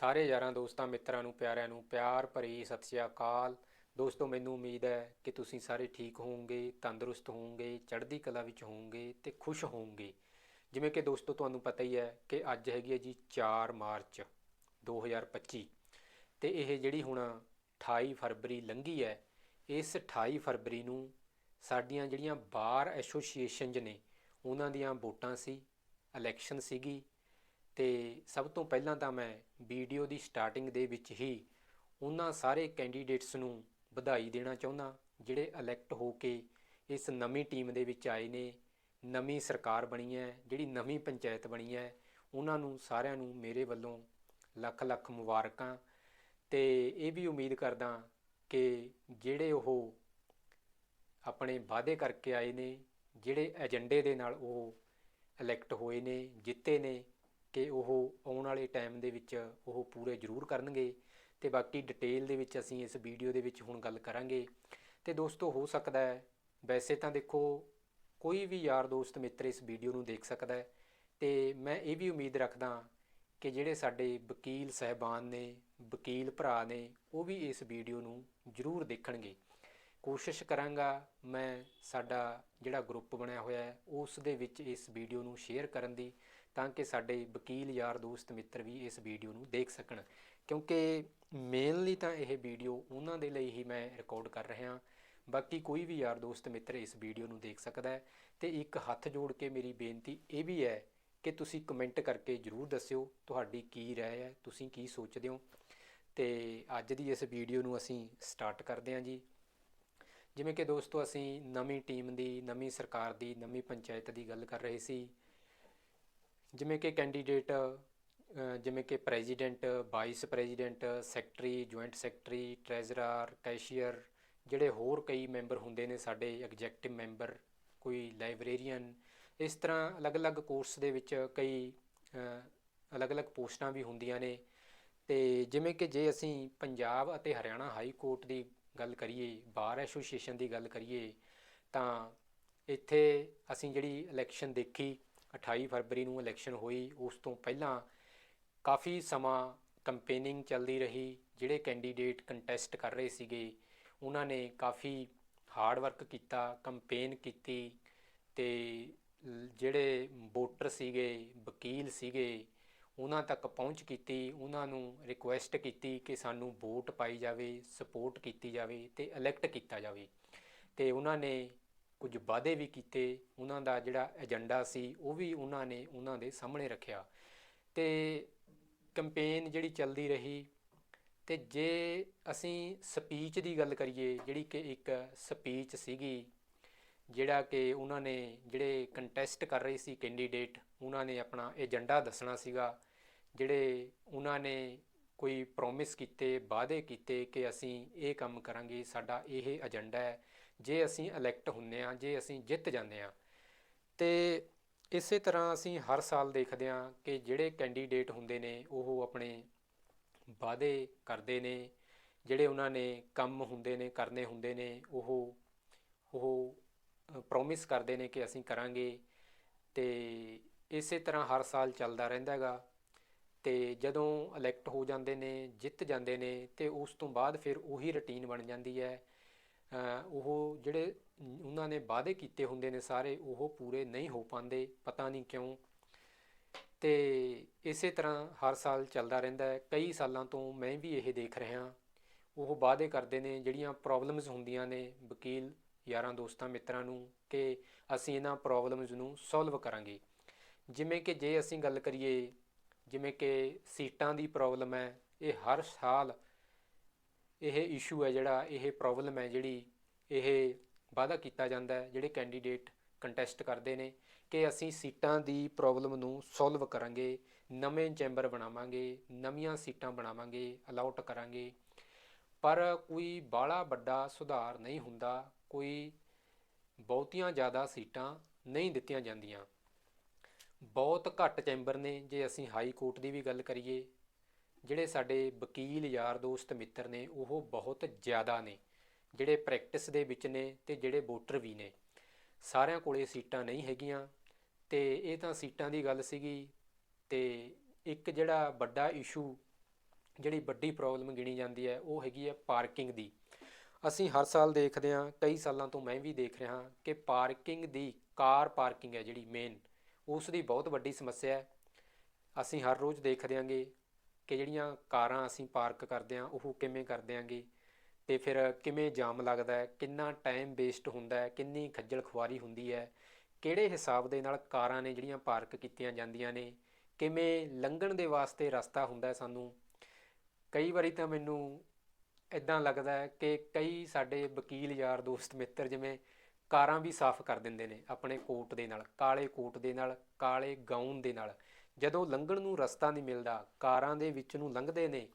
ਸਾਰੇ ਯਾਰਾਂ ਦੋਸਤਾਂ, ਮਿੱਤਰਾਂ ਨੂੰ, ਪਿਆਰਿਆਂ ਨੂੰ ਪਿਆਰ ਭਰੀ ਸਤਿ ਸ਼੍ਰੀ ਅਕਾਲ। ਦੋਸਤੋ, ਮੈਨੂੰ ਉਮੀਦ ਹੈ ਕਿ ਤੁਸੀਂ ਸਾਰੇ ਠੀਕ ਹੋਵੋਗੇ, ਤੰਦਰੁਸਤ ਹੋਵੋਗੇ, ਚੜ੍ਹਦੀ ਕਲਾ ਵਿੱਚ ਹੋਵੋਗੇ ਤੇ ਖੁਸ਼ ਹੋਵੋਗੇ। ਜਿਵੇਂ ਕਿ ਦੋਸਤੋ, ਤੁਹਾਨੂੰ ਪਤਾ ਹੀ ਹੈ ਕਿ ਅੱਜ ਹੈਗੀ ਹੈ ਜੀ 4 ਮਾਰਚ 2025 ਤੇ ਇਹ ਜਿਹੜੀ ਹੁਣ 28 ਫਰਵਰੀ ਲੰਘੀ ਹੈ, ਇਸ 28 ਫਰਵਰੀ ਨੂੰ ਸਾਡੀਆਂ ਜਿਹੜੀਆਂ ਬਾਰ ਐਸੋਸੀਏਸ਼ਨਜ਼ ਨੇ, ਉਹਨਾਂ ਦੀਆਂ ਵੋਟਾਂ ਸੀ, ਇਲੈਕਸ਼ਨ ਸੀਗੀ ਤੇ ਸਭ ਤੋਂ ਪਹਿਲਾਂ ਤਾਂ ਮੈਂ ਵੀਡੀਓ ਦੀ ਸਟਾਰਟਿੰਗ ਦੇ ਵਿੱਚ ਹੀ ਉਹਨਾਂ ਸਾਰੇ ਕੈਂਡੀਡੇਟਸ ਨੂੰ ਵਧਾਈ ਦੇਣਾ ਚਾਹੁੰਦਾ, ਜਿਹੜੇ ਇਲੈਕਟ ਹੋ ਕੇ ਇਸ ਨਵੀਂ ਟੀਮ ਦੇ ਵਿੱਚ ਆਏ ਨੇ, ਨਵੀਂ ਸਰਕਾਰ ਬਣੀ ਹੈ, ਜਿਹੜੀ ਨਵੀਂ ਪੰਚਾਇਤ ਬਣੀ ਹੈ, ਉਹਨਾਂ ਨੂੰ ਸਾਰਿਆਂ ਨੂੰ ਮੇਰੇ ਵੱਲੋਂ ਲੱਖ ਲੱਖ ਮੁਬਾਰਕਾਂ। ਤੇ ਇਹ ਵੀ ਉਮੀਦ ਕਰਦਾ ਕਿ ਜਿਹੜੇ ਉਹ ਆਪਣੇ ਵਾਅਦੇ ਕਰਕੇ ਆਏ ਨੇ, ਜਿਹੜੇ ਏਜੰਡੇ ਦੇ ਨਾਲ ਉਹ ਇਲੈਕਟ ਹੋਏ ਨੇ, ਜਿੱਤੇ ਨੇ ਕਿ ਉਹ ਆਉਣ ਵਾਲੇ ਟਾਈਮ ਦੇ ਵਿੱਚ ਉਹ ਪੂਰੇ ਜ਼ਰੂਰ ਕਰਨਗੇ ਤੇ ਬਾਕੀ ਡਿਟੇਲ ਦੇ ਵਿੱਚ ਅਸੀਂ ਇਸ ਵੀਡੀਓ ਦੇ ਵਿੱਚ ਹੁਣ ਗੱਲ ਕਰਾਂਗੇ। ਤੇ ਦੋਸਤੋ, ਹੋ ਸਕਦਾ ਹੈ, ਵੈਸੇ ਤਾਂ ਦੇਖੋ, ਕੋਈ ਵੀ ਯਾਰ ਦੋਸਤ ਮਿੱਤਰ ਇਸ ਵੀਡੀਓ ਨੂੰ ਦੇਖ ਸਕਦਾ ਹੈ। ਤੇ ਮੈਂ ਇਹ ਵੀ ਉਮੀਦ ਰੱਖਦਾ ਕਿ ਜਿਹੜੇ ਸਾਡੇ ਵਕੀਲ ਸਹਿਬਾਨ ਨੇ, ਵਕੀਲ ਭਰਾ ਨੇ, ਉਹ ਵੀ ਇਸ ਵੀਡੀਓ ਨੂੰ ਜ਼ਰੂਰ ਦੇਖਣਗੇ। ਕੋਸ਼ਿਸ਼ ਕਰਾਂਗਾ ਮੈਂ ਸਾਡਾ ਜਿਹੜਾ ਗਰੁੱਪ ਬਣਿਆ ਹੋਇਆ ਹੈ, ਉਸ ਦੇ ਵਿੱਚ ਇਸ ਵੀਡੀਓ ਨੂੰ ਸ਼ੇਅਰ ਕਰਨ ਦੀ। ਤਾਂ ਕਿ ਸਾਡੇ ਵਕੀਲ ਯਾਰ ਦੋਸਤ ਮਿੱਤਰ ਵੀ ਇਸ ਵੀਡੀਓ ਨੂੰ ਦੇਖ ਸਕਣ ਕਿਉਂਕਿ ਮੇਨਲੀ ਤਾਂ ਇਹ ਵੀਡੀਓ ਉਹਨਾਂ ਦੇ ਲਈ ਹੀ ਮੈਂ ਰਿਕਾਰਡ ਕਰ ਰਿਹਾ ਬਾਕੀ ਕੋਈ ਵੀ ਯਾਰ ਦੋਸਤ ਮਿੱਤਰ ਇਸ ਵੀਡੀਓ ਨੂੰ ਦੇਖ ਸਕਦਾ ਹੈ ਤੇ ਇੱਕ ਹੱਥ ਜੋੜ ਕੇ ਮੇਰੀ ਬੇਨਤੀ ਇਹ ਵੀ ਹੈ ਕਿ ਤੁਸੀਂ ਕਮੈਂਟ ਕਰਕੇ ਜਰੂਰ ਦੱਸਿਓ ਤੁਹਾਡੀ ਕੀ رائے ਹੈ ਤੁਸੀਂ ਕੀ ਸੋਚਦੇ ਹੋ ਤੇ ਅੱਜ ਦੀ ਇਸ ਵੀਡੀਓ ਨੂੰ ਅਸੀਂ ਸਟਾਰਟ ਕਰਦੇ ਹਾਂ ਜੀ ਜਿਵੇਂ ਕਿ ਦੋਸਤੋ ਅਸੀਂ ਨਵੀਂ ਟੀਮ ਦੀ ਨਵੀਂ ਸਰਕਾਰ ਦੀ ਨਵੀਂ ਪੰਚਾਇਤ ਦੀ ਗੱਲ ਕਰ ਰਹੇ ਸੀ ਜਿਵੇਂ ਕਿ ਕੈਂਡੀਡੇਟ ਜਿਵੇਂ ਕਿ president vice president secretary joint secretary treasurer cashier ਜਿਹੜੇ ਹੋਰ ਕਈ ਮੈਂਬਰ ਹੁੰਦੇ ਨੇ ਸਾਡੇ ਐਗਜ਼ੈਕਟਿਵ ਮੈਂਬਰ ਕੋਈ ਲਾਇਬ੍ਰੇਰੀਅਨ ਇਸ ਤਰ੍ਹਾਂ ਅਲੱਗ-ਅਲੱਗ ਕੋਰਸ ਦੇ ਵਿੱਚ ਕਈ ਅਲੱਗ-ਅਲੱਗ ਪੋਸਟਾਂ ਵੀ ਹੁੰਦੀਆਂ ਨੇ। ਤੇ ਜਿਵੇਂ ਕਿ ਜੇ ਅਸੀਂ ਪੰਜਾਬ ਅਤੇ ਹਰਿਆਣਾ ਹਾਈ ਕੋਰਟ ਦੀ ਗੱਲ ਕਰੀਏ ਬਾਰ ਐਸੋਸੀਏਸ਼ਨ ਦੀ ਗੱਲ ਕਰੀਏ, ਤਾਂ ਇੱਥੇ ਅਸੀਂ ਜਿਹੜੀ ਇਲੈਕਸ਼ਨ ਦੇਖੀ 28 ਫਰਵਰੀ ਨੂੰ ਇਲੈਕਸ਼ਨ ਹੋਈ, ਉਸ ਤੋਂ ਪਹਿਲਾਂ ਕਾਫੀ ਸਮਾਂ ਕੰਪੇਨਿੰਗ ਚੱਲਦੀ ਰਹੀ, ਜਿਹੜੇ ਕੈਂਡੀਡੇਟ ਕੰਟੈਸਟ ਕਰ ਰਹੇ ਸੀਗੇ, ਉਹਨਾਂ ਨੇ ਕਾਫੀ ਹਾਰਡ ਵਰਕ ਕੀਤਾ ਕੰਪੇਨ ਕੀਤੀ ਤੇ ਜਿਹੜੇ ਵੋਟਰ ਸੀਗੇ, ਵਕੀਲ ਸੀਗੇ, ਉਹਨਾਂ ਤੱਕ ਪਹੁੰਚ ਕੀਤੀ, ਉਹਨਾਂ ਨੂੰ ਰਿਕੁਐਸਟ ਕੀਤੀ ਕਿ ਸਾਨੂੰ ਵੋਟ ਪਾਈ ਜਾਵੇ ਸਪੋਰਟ ਕੀਤੀ ਜਾਵੇ ਤੇ ਇਲੈਕਟ ਕੀਤਾ ਜਾਵੇ। ਤੇ ਉਹਨਾਂ ਨੇ ਕੁਝ ਵਾਅਦੇ ਵੀ ਕੀਤੇ, ਉਹਨਾਂ ਦਾ ਜਿਹੜਾ ਏਜੰਡਾ ਸੀ, ਉਹ ਵੀ ਉਹਨਾਂ ਨੇ ਉਹਨਾਂ ਦੇ ਸਾਹਮਣੇ ਰੱਖਿਆ। ਤੇ ਕੰਪੇਨ ਜਿਹੜੀ ਚੱਲਦੀ ਰਹੀ, ਤੇ ਜੇ ਅਸੀਂ ਸਪੀਚ ਦੀ ਗੱਲ ਕਰੀਏ, ਜਿਹੜੀ ਕਿ ਇੱਕ ਸਪੀਚ ਸੀਗੀ, ਜਿਹੜਾ ਕਿ ਉਹਨਾਂ ਨੇ ਜਿਹੜੇ ਕੰਟੈਸਟ ਕਰ ਰਹੇ ਸੀ ਕੈਂਡੀਡੇਟ, ਉਹਨਾਂ ਨੇ ਆਪਣਾ ਏਜੰਡਾ ਦੱਸਣਾ ਸੀਗਾ, ਜਿਹੜੇ ਉਹਨਾਂ ਨੇ ਕੋਈ ਪ੍ਰੋਮਿਸ ਕੀਤੇ, ਵਾਅਦੇ ਕੀਤੇ ਕਿ ਅਸੀਂ ਇਹ ਕੰਮ ਕਰਾਂਗੇ, ਸਾਡਾ ਇਹ ਏਜੰਡਾ ਹੈ ਜੇ ਅਸੀਂ ਇਲੈਕਟ ਹੁੰਨੇ ਆ, ਜੇ ਅਸੀਂ ਜਿੱਤ ਜਾਂਦੇ ਆ। ਤੇ ਇਸੇ ਤਰ੍ਹਾਂ ਅਸੀਂ ਹਰ ਸਾਲ ਦੇਖਦੇ ਆ ਕਿ ਜਿਹੜੇ ਕੈਂਡੀਡੇਟ ਹੁੰਦੇ ਨੇ, ਉਹ ਆਪਣੇ ਵਾਅਦੇ ਕਰਦੇ ਨੇ, ਜਿਹੜੇ ਉਹਨਾਂ ਨੇ ਕੰਮ ਹੁੰਦੇ ਨੇ, ਕਰਨੇ ਹੁੰਦੇ ਨੇ, ਉਹ ਉਹ ਪ੍ਰੋਮਿਸ ਕਰਦੇ ਨੇ ਕਿ ਅਸੀਂ ਕਰਾਂਗੇ। ਤੇ ਇਸੇ ਤਰ੍ਹਾਂ ਹਰ ਸਾਲ ਚੱਲਦਾ ਰਹਿੰਦਾ ਹੈਗਾ। ਤੇ ਜਦੋਂ ਇਲੈਕਟ ਹੋ ਜਾਂਦੇ ਨੇ, ਜਿੱਤ ਜਾਂਦੇ ਨੇ, ਤੇ ਉਸ ਤੋਂ ਬਾਅਦ ਫਿਰ ਉਹੀ ਰੁਟੀਨ ਬਣ ਜਾਂਦੀ ਹੈ। ਉਹ ਜਿਹੜੇ ਉਹਨਾਂ ਨੇ ਵਾਅਦੇ ਕੀਤੇ ਹੁੰਦੇ ਨੇ ਸਾਰੇ, ਉਹ ਪੂਰੇ ਨਹੀਂ ਹੋ ਪਾਉਂਦੇ, ਪਤਾ ਨਹੀਂ ਕਿਉਂ। ਤੇ ਇਸੇ ਤਰ੍ਹਾਂ ਹਰ ਸਾਲ ਚੱਲਦਾ ਰਹਿੰਦਾ ਹੈ। ਕਈ ਸਾਲਾਂ ਤੋਂ ਮੈਂ ਵੀ ਇਹ ਦੇਖ ਰਿਹਾ ਉਹ ਵਾਅਦੇ ਕਰਦੇ ਨੇ, ਜਿਹੜੀਆਂ ਪ੍ਰੋਬਲਮਸ ਹੁੰਦੀਆਂ ਨੇ ਵਕੀਲ ਯਾਰਾਂ ਦੋਸਤਾਂ ਮਿੱਤਰਾਂ ਨੂੰ ਕਿ ਅਸੀਂ ਇਹਨਾਂ ਪ੍ਰੋਬਲਮਸ ਨੂੰ ਸੋਲਵ ਕਰਾਂਗੇ। ਜਿਵੇਂ ਕਿ ਜੇ ਅਸੀਂ ਗੱਲ ਕਰੀਏ, ਜਿਵੇਂ ਕਿ ਸੀਟਾਂ ਦੀ ਪ੍ਰੋਬਲਮ ਹੈ, ਇਹ ਹਰ ਸਾਲ ਇਹ ਇਸ਼ੂ ਹੈ ਜਿਹੜਾ, ਇਹ ਪ੍ਰੋਬਲਮ ਹੈ ਜਿਹੜੀ ਇਹ ਵਾਅਦਾ ਕੀਤਾ ਜਾਂਦਾ ਹੈ, ਜਿਹੜੇ ਕੈਂਡੀਡੇਟ ਕੰਟੈਸਟ ਕਰਦੇ ਨੇ ਕਿ ਅਸੀਂ ਸੀਟਾਂ ਦੀ ਪ੍ਰੋਬਲਮ ਨੂੰ ਸੋਲਵ ਕਰਾਂਗੇ, ਨਵੇਂ ਚੈਂਬਰ ਬਣਾਵਾਂਗੇ, ਨਵੀਆਂ ਸੀਟਾਂ ਬਣਾਵਾਂਗੇ ਅਲਾਉਟ ਕਰਾਂਗੇ। ਪਰ ਕੋਈ ਬਾਹਲਾ ਵੱਡਾ ਸੁਧਾਰ ਨਹੀਂ ਹੁੰਦਾ, ਕੋਈ ਬਹੁਤੀਆਂ ਜ਼ਿਆਦਾ ਸੀਟਾਂ ਨਹੀਂ ਦਿੱਤੀਆਂ ਜਾਂਦੀਆਂ। ਬਹੁਤ ਘੱਟ ਚੈਂਬਰ ਨੇ, ਜੇ ਅਸੀਂ ਹਾਈ ਕੋਰਟ ਦੀ ਵੀ ਗੱਲ ਕਰੀਏ ਜਿਹੜੇ ਸਾਡੇ ਵਕੀਲ ਯਾਰ ਦੋਸਤ ਮਿੱਤਰ ਨੇ, ਉਹ ਬਹੁਤ ਜ਼ਿਆਦਾ ਨੇ। ਜਿਹੜੇ ਪ੍ਰੈਕਟਿਸ ਦੇ ਵਿੱਚ ਨੇ ਤੇ ਜਿਹੜੇ ਵੋਟਰ ਵੀ ਨੇ। ਸਾਰਿਆਂ ਕੋਲੇ ਸੀਟਾਂ ਨਹੀਂ ਹੈਗੀਆਂ ਤੇ ਇਹ ਤਾਂ ਸੀਟਾਂ ਦੀ ਗੱਲ ਸੀਗੀ ਤੇ ਇੱਕ ਜਿਹੜਾ ਵੱਡਾ ਇਸ਼ੂ ਜਿਹੜੀ ਵੱਡੀ ਪ੍ਰੋਬਲਮ ਗਿਣੀ ਜਾਂਦੀ ਹੈ, ਉਹ ਹੈਗੀ ਹੈ ਪਾਰਕਿੰਗ ਦੀ। ਅਸੀਂ ਹਰ ਸਾਲ ਦੇਖਦੇ ਹਾਂ, ਕਈ ਸਾਲਾਂ ਤੋਂ ਮੈਂ ਵੀ ਦੇਖ ਰਿਹਾ ਕਿ ਪਾਰਕਿੰਗ ਦੀ ਕਾਰ ਪਾਰਕਿੰਗ ਹੈ ਜਿਹੜੀ ਮੇਨ ਉਸ ਦੀ ਬਹੁਤ ਵੱਡੀ ਸਮੱਸਿਆ ਹੈ। ਅਸੀਂ ਹਰ ਰੋਜ਼ ਦੇਖਦੇ ਹਾਂਗੇ ਕਿ ਜਿਹੜੀਆਂ ਕਾਰਾਂ ਅਸੀਂ ਪਾਰਕ ਕਰਦੇ ਹਾਂ, ਉਹ ਕਿਵੇਂ ਕਰਦੇ ਆਂਗੇ ਤੇ ਫਿਰ ਕਿਵੇਂ ਜਾਮ ਲੱਗਦਾ ਹੈ? ਕਿੰਨਾ ਟਾਈਮ ਵੇਸਟ ਹੁੰਦਾ ਹੈ? ਕਿੰਨੀ ਖੱਜਲ ਖੁਆਰੀ ਹੁੰਦੀ ਹੈ? ਕਿਹੜੇ ਹਿਸਾਬ ਦੇ ਨਾਲ ਕਾਰਾਂ ਨੇ ਜਿਹੜੀਆਂ ਪਾਰਕ ਕੀਤੀਆਂ ਜਾਂਦੀਆਂ ਨੇ? ਕਿਵੇਂ ਲੰਘਣ ਦੇ ਵਾਸਤੇ ਰਸਤਾ ਹੁੰਦਾ ਸਾਨੂੰ? ਕਈ ਵਾਰੀ ਤਾਂ ਮੈਨੂੰ ਇਦਾਂ ਲੱਗਦਾ ਹੈ ਕਿ ਕਈ ਸਾਡੇ ਵਕੀਲ ਯਾਰ ਦੋਸਤ ਮਿੱਤਰ ਜਿਵੇਂ ਕਾਰਾਂ ਵੀ ਸਾਫ਼ ਕਰ ਦਿੰਦੇ ਨੇ ਆਪਣੇ ਕੋਟ ਦੇ ਨਾਲ, ਕਾਲੇ ਕੋਟ ਦੇ ਨਾਲ, ਕਾਲੇ ਗਾਊਨ ਦੇ ਨਾਲ। ਜਦੋਂ ਲੰਘਣ ਨੂੰ ਰਸਤਾ ਨਹੀਂ ਮਿਲਦਾ, ਕਾਰਾਂ ਦੇ ਵਿੱਚ ਨੂੰ ਲੰਘਦੇ ਨੇ,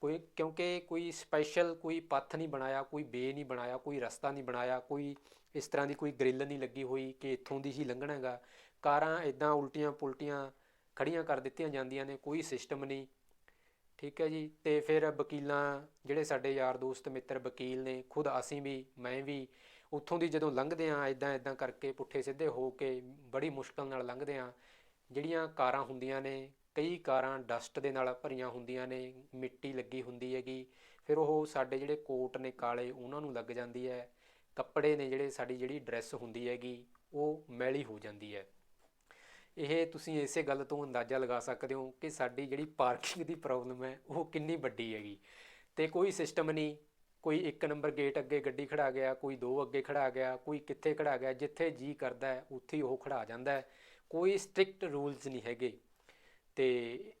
ਕੋਈ ਕਿਉਂਕਿ ਕੋਈ ਸਪੈਸ਼ਲ ਕੋਈ ਪੱਥ ਨਹੀਂ ਬਣਾਇਆ, ਕੋਈ ਬੇ ਨਹੀਂ ਬਣਾਇਆ, ਕੋਈ ਰਸਤਾ ਨਹੀਂ ਬਣਾਇਆ, ਕੋਈ ਇਸ ਤਰ੍ਹਾਂ ਦੀ ਕੋਈ ਗ੍ਰਿਲ ਨਹੀਂ ਲੱਗੀ ਹੋਈ ਕਿ ਇੱਥੋਂ ਦੀ ਹੀ ਲੰਘਣਾ ਹੈਗਾ। ਕਾਰਾਂ ਇਦਾਂ ਉਲਟੀਆਂ ਪੁਲਟੀਆਂ ਖੜੀਆਂ ਕਰ ਦਿੱਤੀਆਂ ਜਾਂਦੀਆਂ ਨੇ, ਕੋਈ ਸਿਸਟਮ ਨਹੀਂ। ਠੀਕ ਹੈ ਜੀ, ਤੇ ਫਿਰ ਵਕੀਲਾਂ ਜਿਹੜੇ ਸਾਡੇ ਯਾਰ ਦੋਸਤ, ਮਿੱਤਰ, ਵਕੀਲ ਨੇ, ਖੁਦ ਅਸੀਂ ਵੀ, ਮੈਂ ਵੀ ਉੱਥੋਂ ਦੀ ਜਦੋਂ ਲੰਘਦੇ ਆ ਇਦਾਂ ਇਦਾਂ ਕਰਕੇ ਪੁੱਠੇ ਸਿੱਧੇ ਹੋ ਕੇ ਬੜੀ ਮੁਸ਼ਕਲ ਨਾਲ ਲੰਘਦੇ ਆ ਜਿਹੜੀਆਂ ਕਾਰਾਂ ਹੁੰਦੀਆਂ ਨੇ, ਕਈ ਕਾਰਾਂ ਡਸਟ ਦੇ ਨਾਲ ਭਰੀਆਂ ਹੁੰਦੀਆਂ ਨੇ, ਮਿੱਟੀ ਲੱਗੀ ਹੁੰਦੀ ਹੈਗੀ, ਫਿਰ ਉਹ ਸਾਡੇ ਜਿਹੜੇ ਕੋਟ ਨੇ ਕਾਲੇ, ਉਹਨਾਂ ਨੂੰ ਲੱਗ ਜਾਂਦੀ ਹੈ। ਕੱਪੜੇ ਨੇ ਜਿਹੜੇ ਸਾਡੀ ਜਿਹੜੀ ਡਰੈਸ ਹੁੰਦੀ ਹੈਗੀ, ਉਹ ਮੈਲੀ ਹੋ ਜਾਂਦੀ ਹੈ। ਇਹ ਤੁਸੀਂ ਇਸੇ ਗੱਲ ਤੋਂ ਅੰਦਾਜ਼ਾ ਲਗਾ ਸਕਦੇ ਹੋ ਕਿ ਸਾਡੀ ਜਿਹੜੀ ਪਾਰਕਿੰਗ ਦੀ ਪ੍ਰੋਬਲਮ ਹੈ, ਉਹ ਕਿੰਨੀ ਵੱਡੀ ਹੈਗੀ। ਤੇ ਕੋਈ ਸਿਸਟਮ ਨਹੀਂ, ਕੋਈ ਇੱਕ ਨੰਬਰ ਗੇਟ ਅੱਗੇ ਗੱਡੀ ਖੜਾ ਗਿਆ, ਕੋਈ ਦੋ ਅੱਗੇ ਖੜਾ ਗਿਆ, ਕੋਈ ਕਿੱਥੇ ਖੜਾ ਗਿਆ, ਜਿੱਥੇ ਜੀ ਕਰਦਾ ਹੈ, ਉੱਥੇ ਹੀ ਉਹ ਖੜਾ ਜਾਂਦਾ ਹੈ। ਕੋਈ ਸਟ੍ਰਿਕਟ ਰੂਲਸ ਨਹੀਂ ਹੈਗੇ। ਤੇ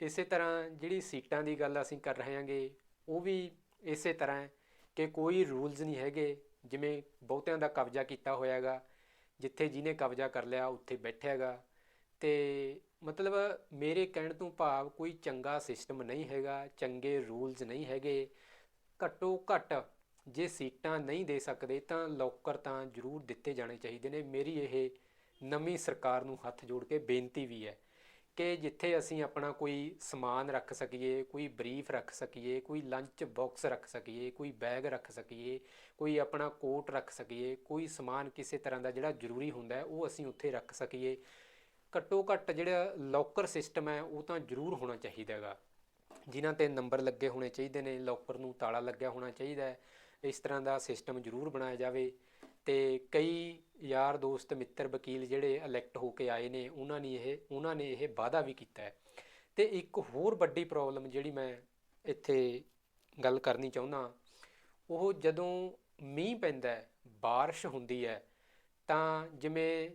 ਇਸੇ ਤਰ੍ਹਾਂ ਜਿਹੜੀ ਸੀਟਾਂ ਦੀ ਗੱਲ ਅਸੀਂ ਕਰ ਰਹੇ ਹਾਂਗੇ, ਉਹ ਵੀ ਇਸੇ ਤਰ੍ਹਾਂ ਕਿ ਕੋਈ ਰੂਲਸ ਨਹੀਂ ਹੈਗੇ, ਜਿਵੇਂ ਬਹੁਤਿਆਂ ਦਾ ਕਬਜ਼ਾ ਕੀਤਾ ਹੋਇਆ ਹੈਗਾ ਜਿੱਥੇ ਜਿਹਨੇ ਕਬਜ਼ਾ ਕਰ ਲਿਆ ਉੱਥੇ ਬੈਠਿਆਗਾ। ਤੇ ਮਤਲਬ ਮੇਰੇ ਕਹਿਣ ਤੋਂ ਭਾਵ ਕੋਈ ਚੰਗਾ ਸਿਸਟਮ ਨਹੀਂ ਹੈਗਾ, ਚੰਗੇ ਰੂਲਸ ਨਹੀਂ ਹੈਗੇ। ਘੱਟੋ ਘੱਟ ਜੇ ਸੀਟਾਂ ਨਹੀਂ ਦੇ ਸਕਦੇ ਤਾਂ ਲੋਕਰ ਤਾਂ ਜ਼ਰੂਰ ਦਿੱਤੇ ਜਾਣੇ ਚਾਹੀਦੇ ਨੇ। ਮੇਰੀ ਇਹ ਨਵੀਂ ਸਰਕਾਰ ਨੂੰ ਹੱਥ ਜੋੜ ਕੇ ਬੇਨਤੀ ਵੀ ਹੈ ਕਿ ਜਿੱਥੇ ਅਸੀਂ ਆਪਣਾ ਕੋਈ ਸਮਾਨ ਰੱਖ ਸਕੀਏ, ਕੋਈ ਬਰੀਫ ਰੱਖ ਸਕੀਏ, ਕੋਈ ਲੰਚ ਬਾਕਸ ਰੱਖ ਸਕੀਏ, ਕੋਈ ਬੈਗ ਰੱਖ ਸਕੀਏ, ਕੋਈ ਆਪਣਾ ਕੋਟ ਰੱਖ ਸਕੀਏ, ਕੋਈ ਸਮਾਨ ਕਿਸੇ ਤਰ੍ਹਾਂ ਦਾ ਜਿਹੜਾ ਜ਼ਰੂਰੀ ਹੁੰਦਾ ਹੈ, ਉਹ ਅਸੀਂ ਉੱਥੇ ਰੱਖ ਸਕੀਏ। ਘੱਟੋ ਘੱਟ ਜਿਹੜਾ ਲੋਕਰ ਸਿਸਟਮ ਹੈ, ਉਹ ਤਾਂ ਜ਼ਰੂਰ ਹੋਣਾ ਚਾਹੀਦਾ ਹੈਗਾ। ਜਿਨ੍ਹਾਂ ਤੇ ਨੰਬਰ ਲੱਗੇ ਹੋਣੇ ਚਾਹੀਦੇ ਨੇ ਲੋਕਰ ਨੂੰ ਤਾਲਾ ਲੱਗਿਆ ਹੋਣਾ ਚਾਹੀਦਾ ਹੈ, ਇਸ ਤਰ੍ਹਾਂ ਦਾ ਸਿਸਟਮ ਜ਼ਰੂਰ ਬਣਾਇਆ ਜਾਵੇ। ਤੇ ਕਈ ਯਾਰ ਦੋਸਤ ਮਿੱਤਰ ਵਕੀਲ ਜਿਹੜੇ ਇਲੈਕਟ ਹੋ ਕੇ ਆਏ ਨੇ ਉਹਨਾਂ ਨੇ ਇਹ ਉਹਨਾਂ ਨੇ ਇਹ ਵਾਅਦਾ ਵੀ ਕੀਤਾ ਹੈ ਤੇ ਇੱਕ ਹੋਰ ਵੱਡੀ ਪ੍ਰੋਬਲਮ ਜਿਹੜੀ ਮੈਂ ਇੱਥੇ ਗੱਲ ਕਰਨੀ ਚਾਹੁੰਦਾ ਉਹ ਜਦੋਂ ਮੀਂਹ ਪੈਂਦਾ ਹੈ بارش ਹੁੰਦੀ ਹੈ ਤਾਂ ਜਿਵੇਂ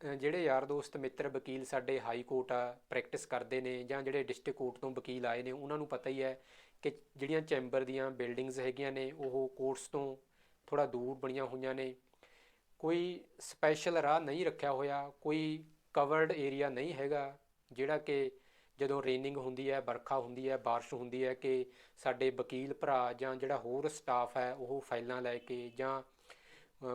ਅ, ਜਿਹੜੇ ਯਾਰ ਦੋਸਤ ਮਿੱਤਰ ਵਕੀਲ ਸਾਡੇ ਹਾਈ ਕੋਰਟ ਆ ਪ੍ਰੈਕਟਿਸ ਕਰਦੇ ਨੇ ਜਾਂ ਜਿਹੜੇ ਡਿਸਟ੍ਰਿਕਟ ਕੋਰਟ ਤੋਂ ਵਕੀਲ ਆਏ ਨੇ ਉਹਨਾਂ ਨੂੰ ਪਤਾ ਹੀ ਹੈ ਕਿ ਜਿਹੜੀਆਂ ਚੈਂਬਰ ਦੀਆਂ ਬਿਲਡਿੰਗਸ ਹੈਗੀਆਂ ਨੇ ਉਹ ਕੋਰਟਸ ਤੋਂ ਥੋੜਾ ਦੂਰ ਬਣੀਆਂ ਹੋਈਆਂ ਨੇ ਕੋਈ ਸਪੈਸ਼ਲ ਰਾਹ ਨਹੀਂ ਰੱਖਿਆ ਹੋਇਆ, ਕੋਈ ਕਵਰਡ ਏਰੀਆ ਨਹੀਂ ਹੈਗਾ, ਜਿਹੜਾ ਕਿ ਜਦੋਂ ਰੇਨਿੰਗ ਹੁੰਦੀ ਹੈ, ਵਰਖਾ ਹੁੰਦੀ ਹੈ, ਬਾਰਿਸ਼ ਹੁੰਦੀ ਹੈ ਕਿ ਸਾਡੇ ਵਕੀਲ ਭਰਾ ਜਾਂ ਜਿਹੜਾ ਹੋਰ ਸਟਾਫ ਹੈ, ਉਹ ਫਾਈਲਾਂ ਲੈ ਕੇ ਜਾਂ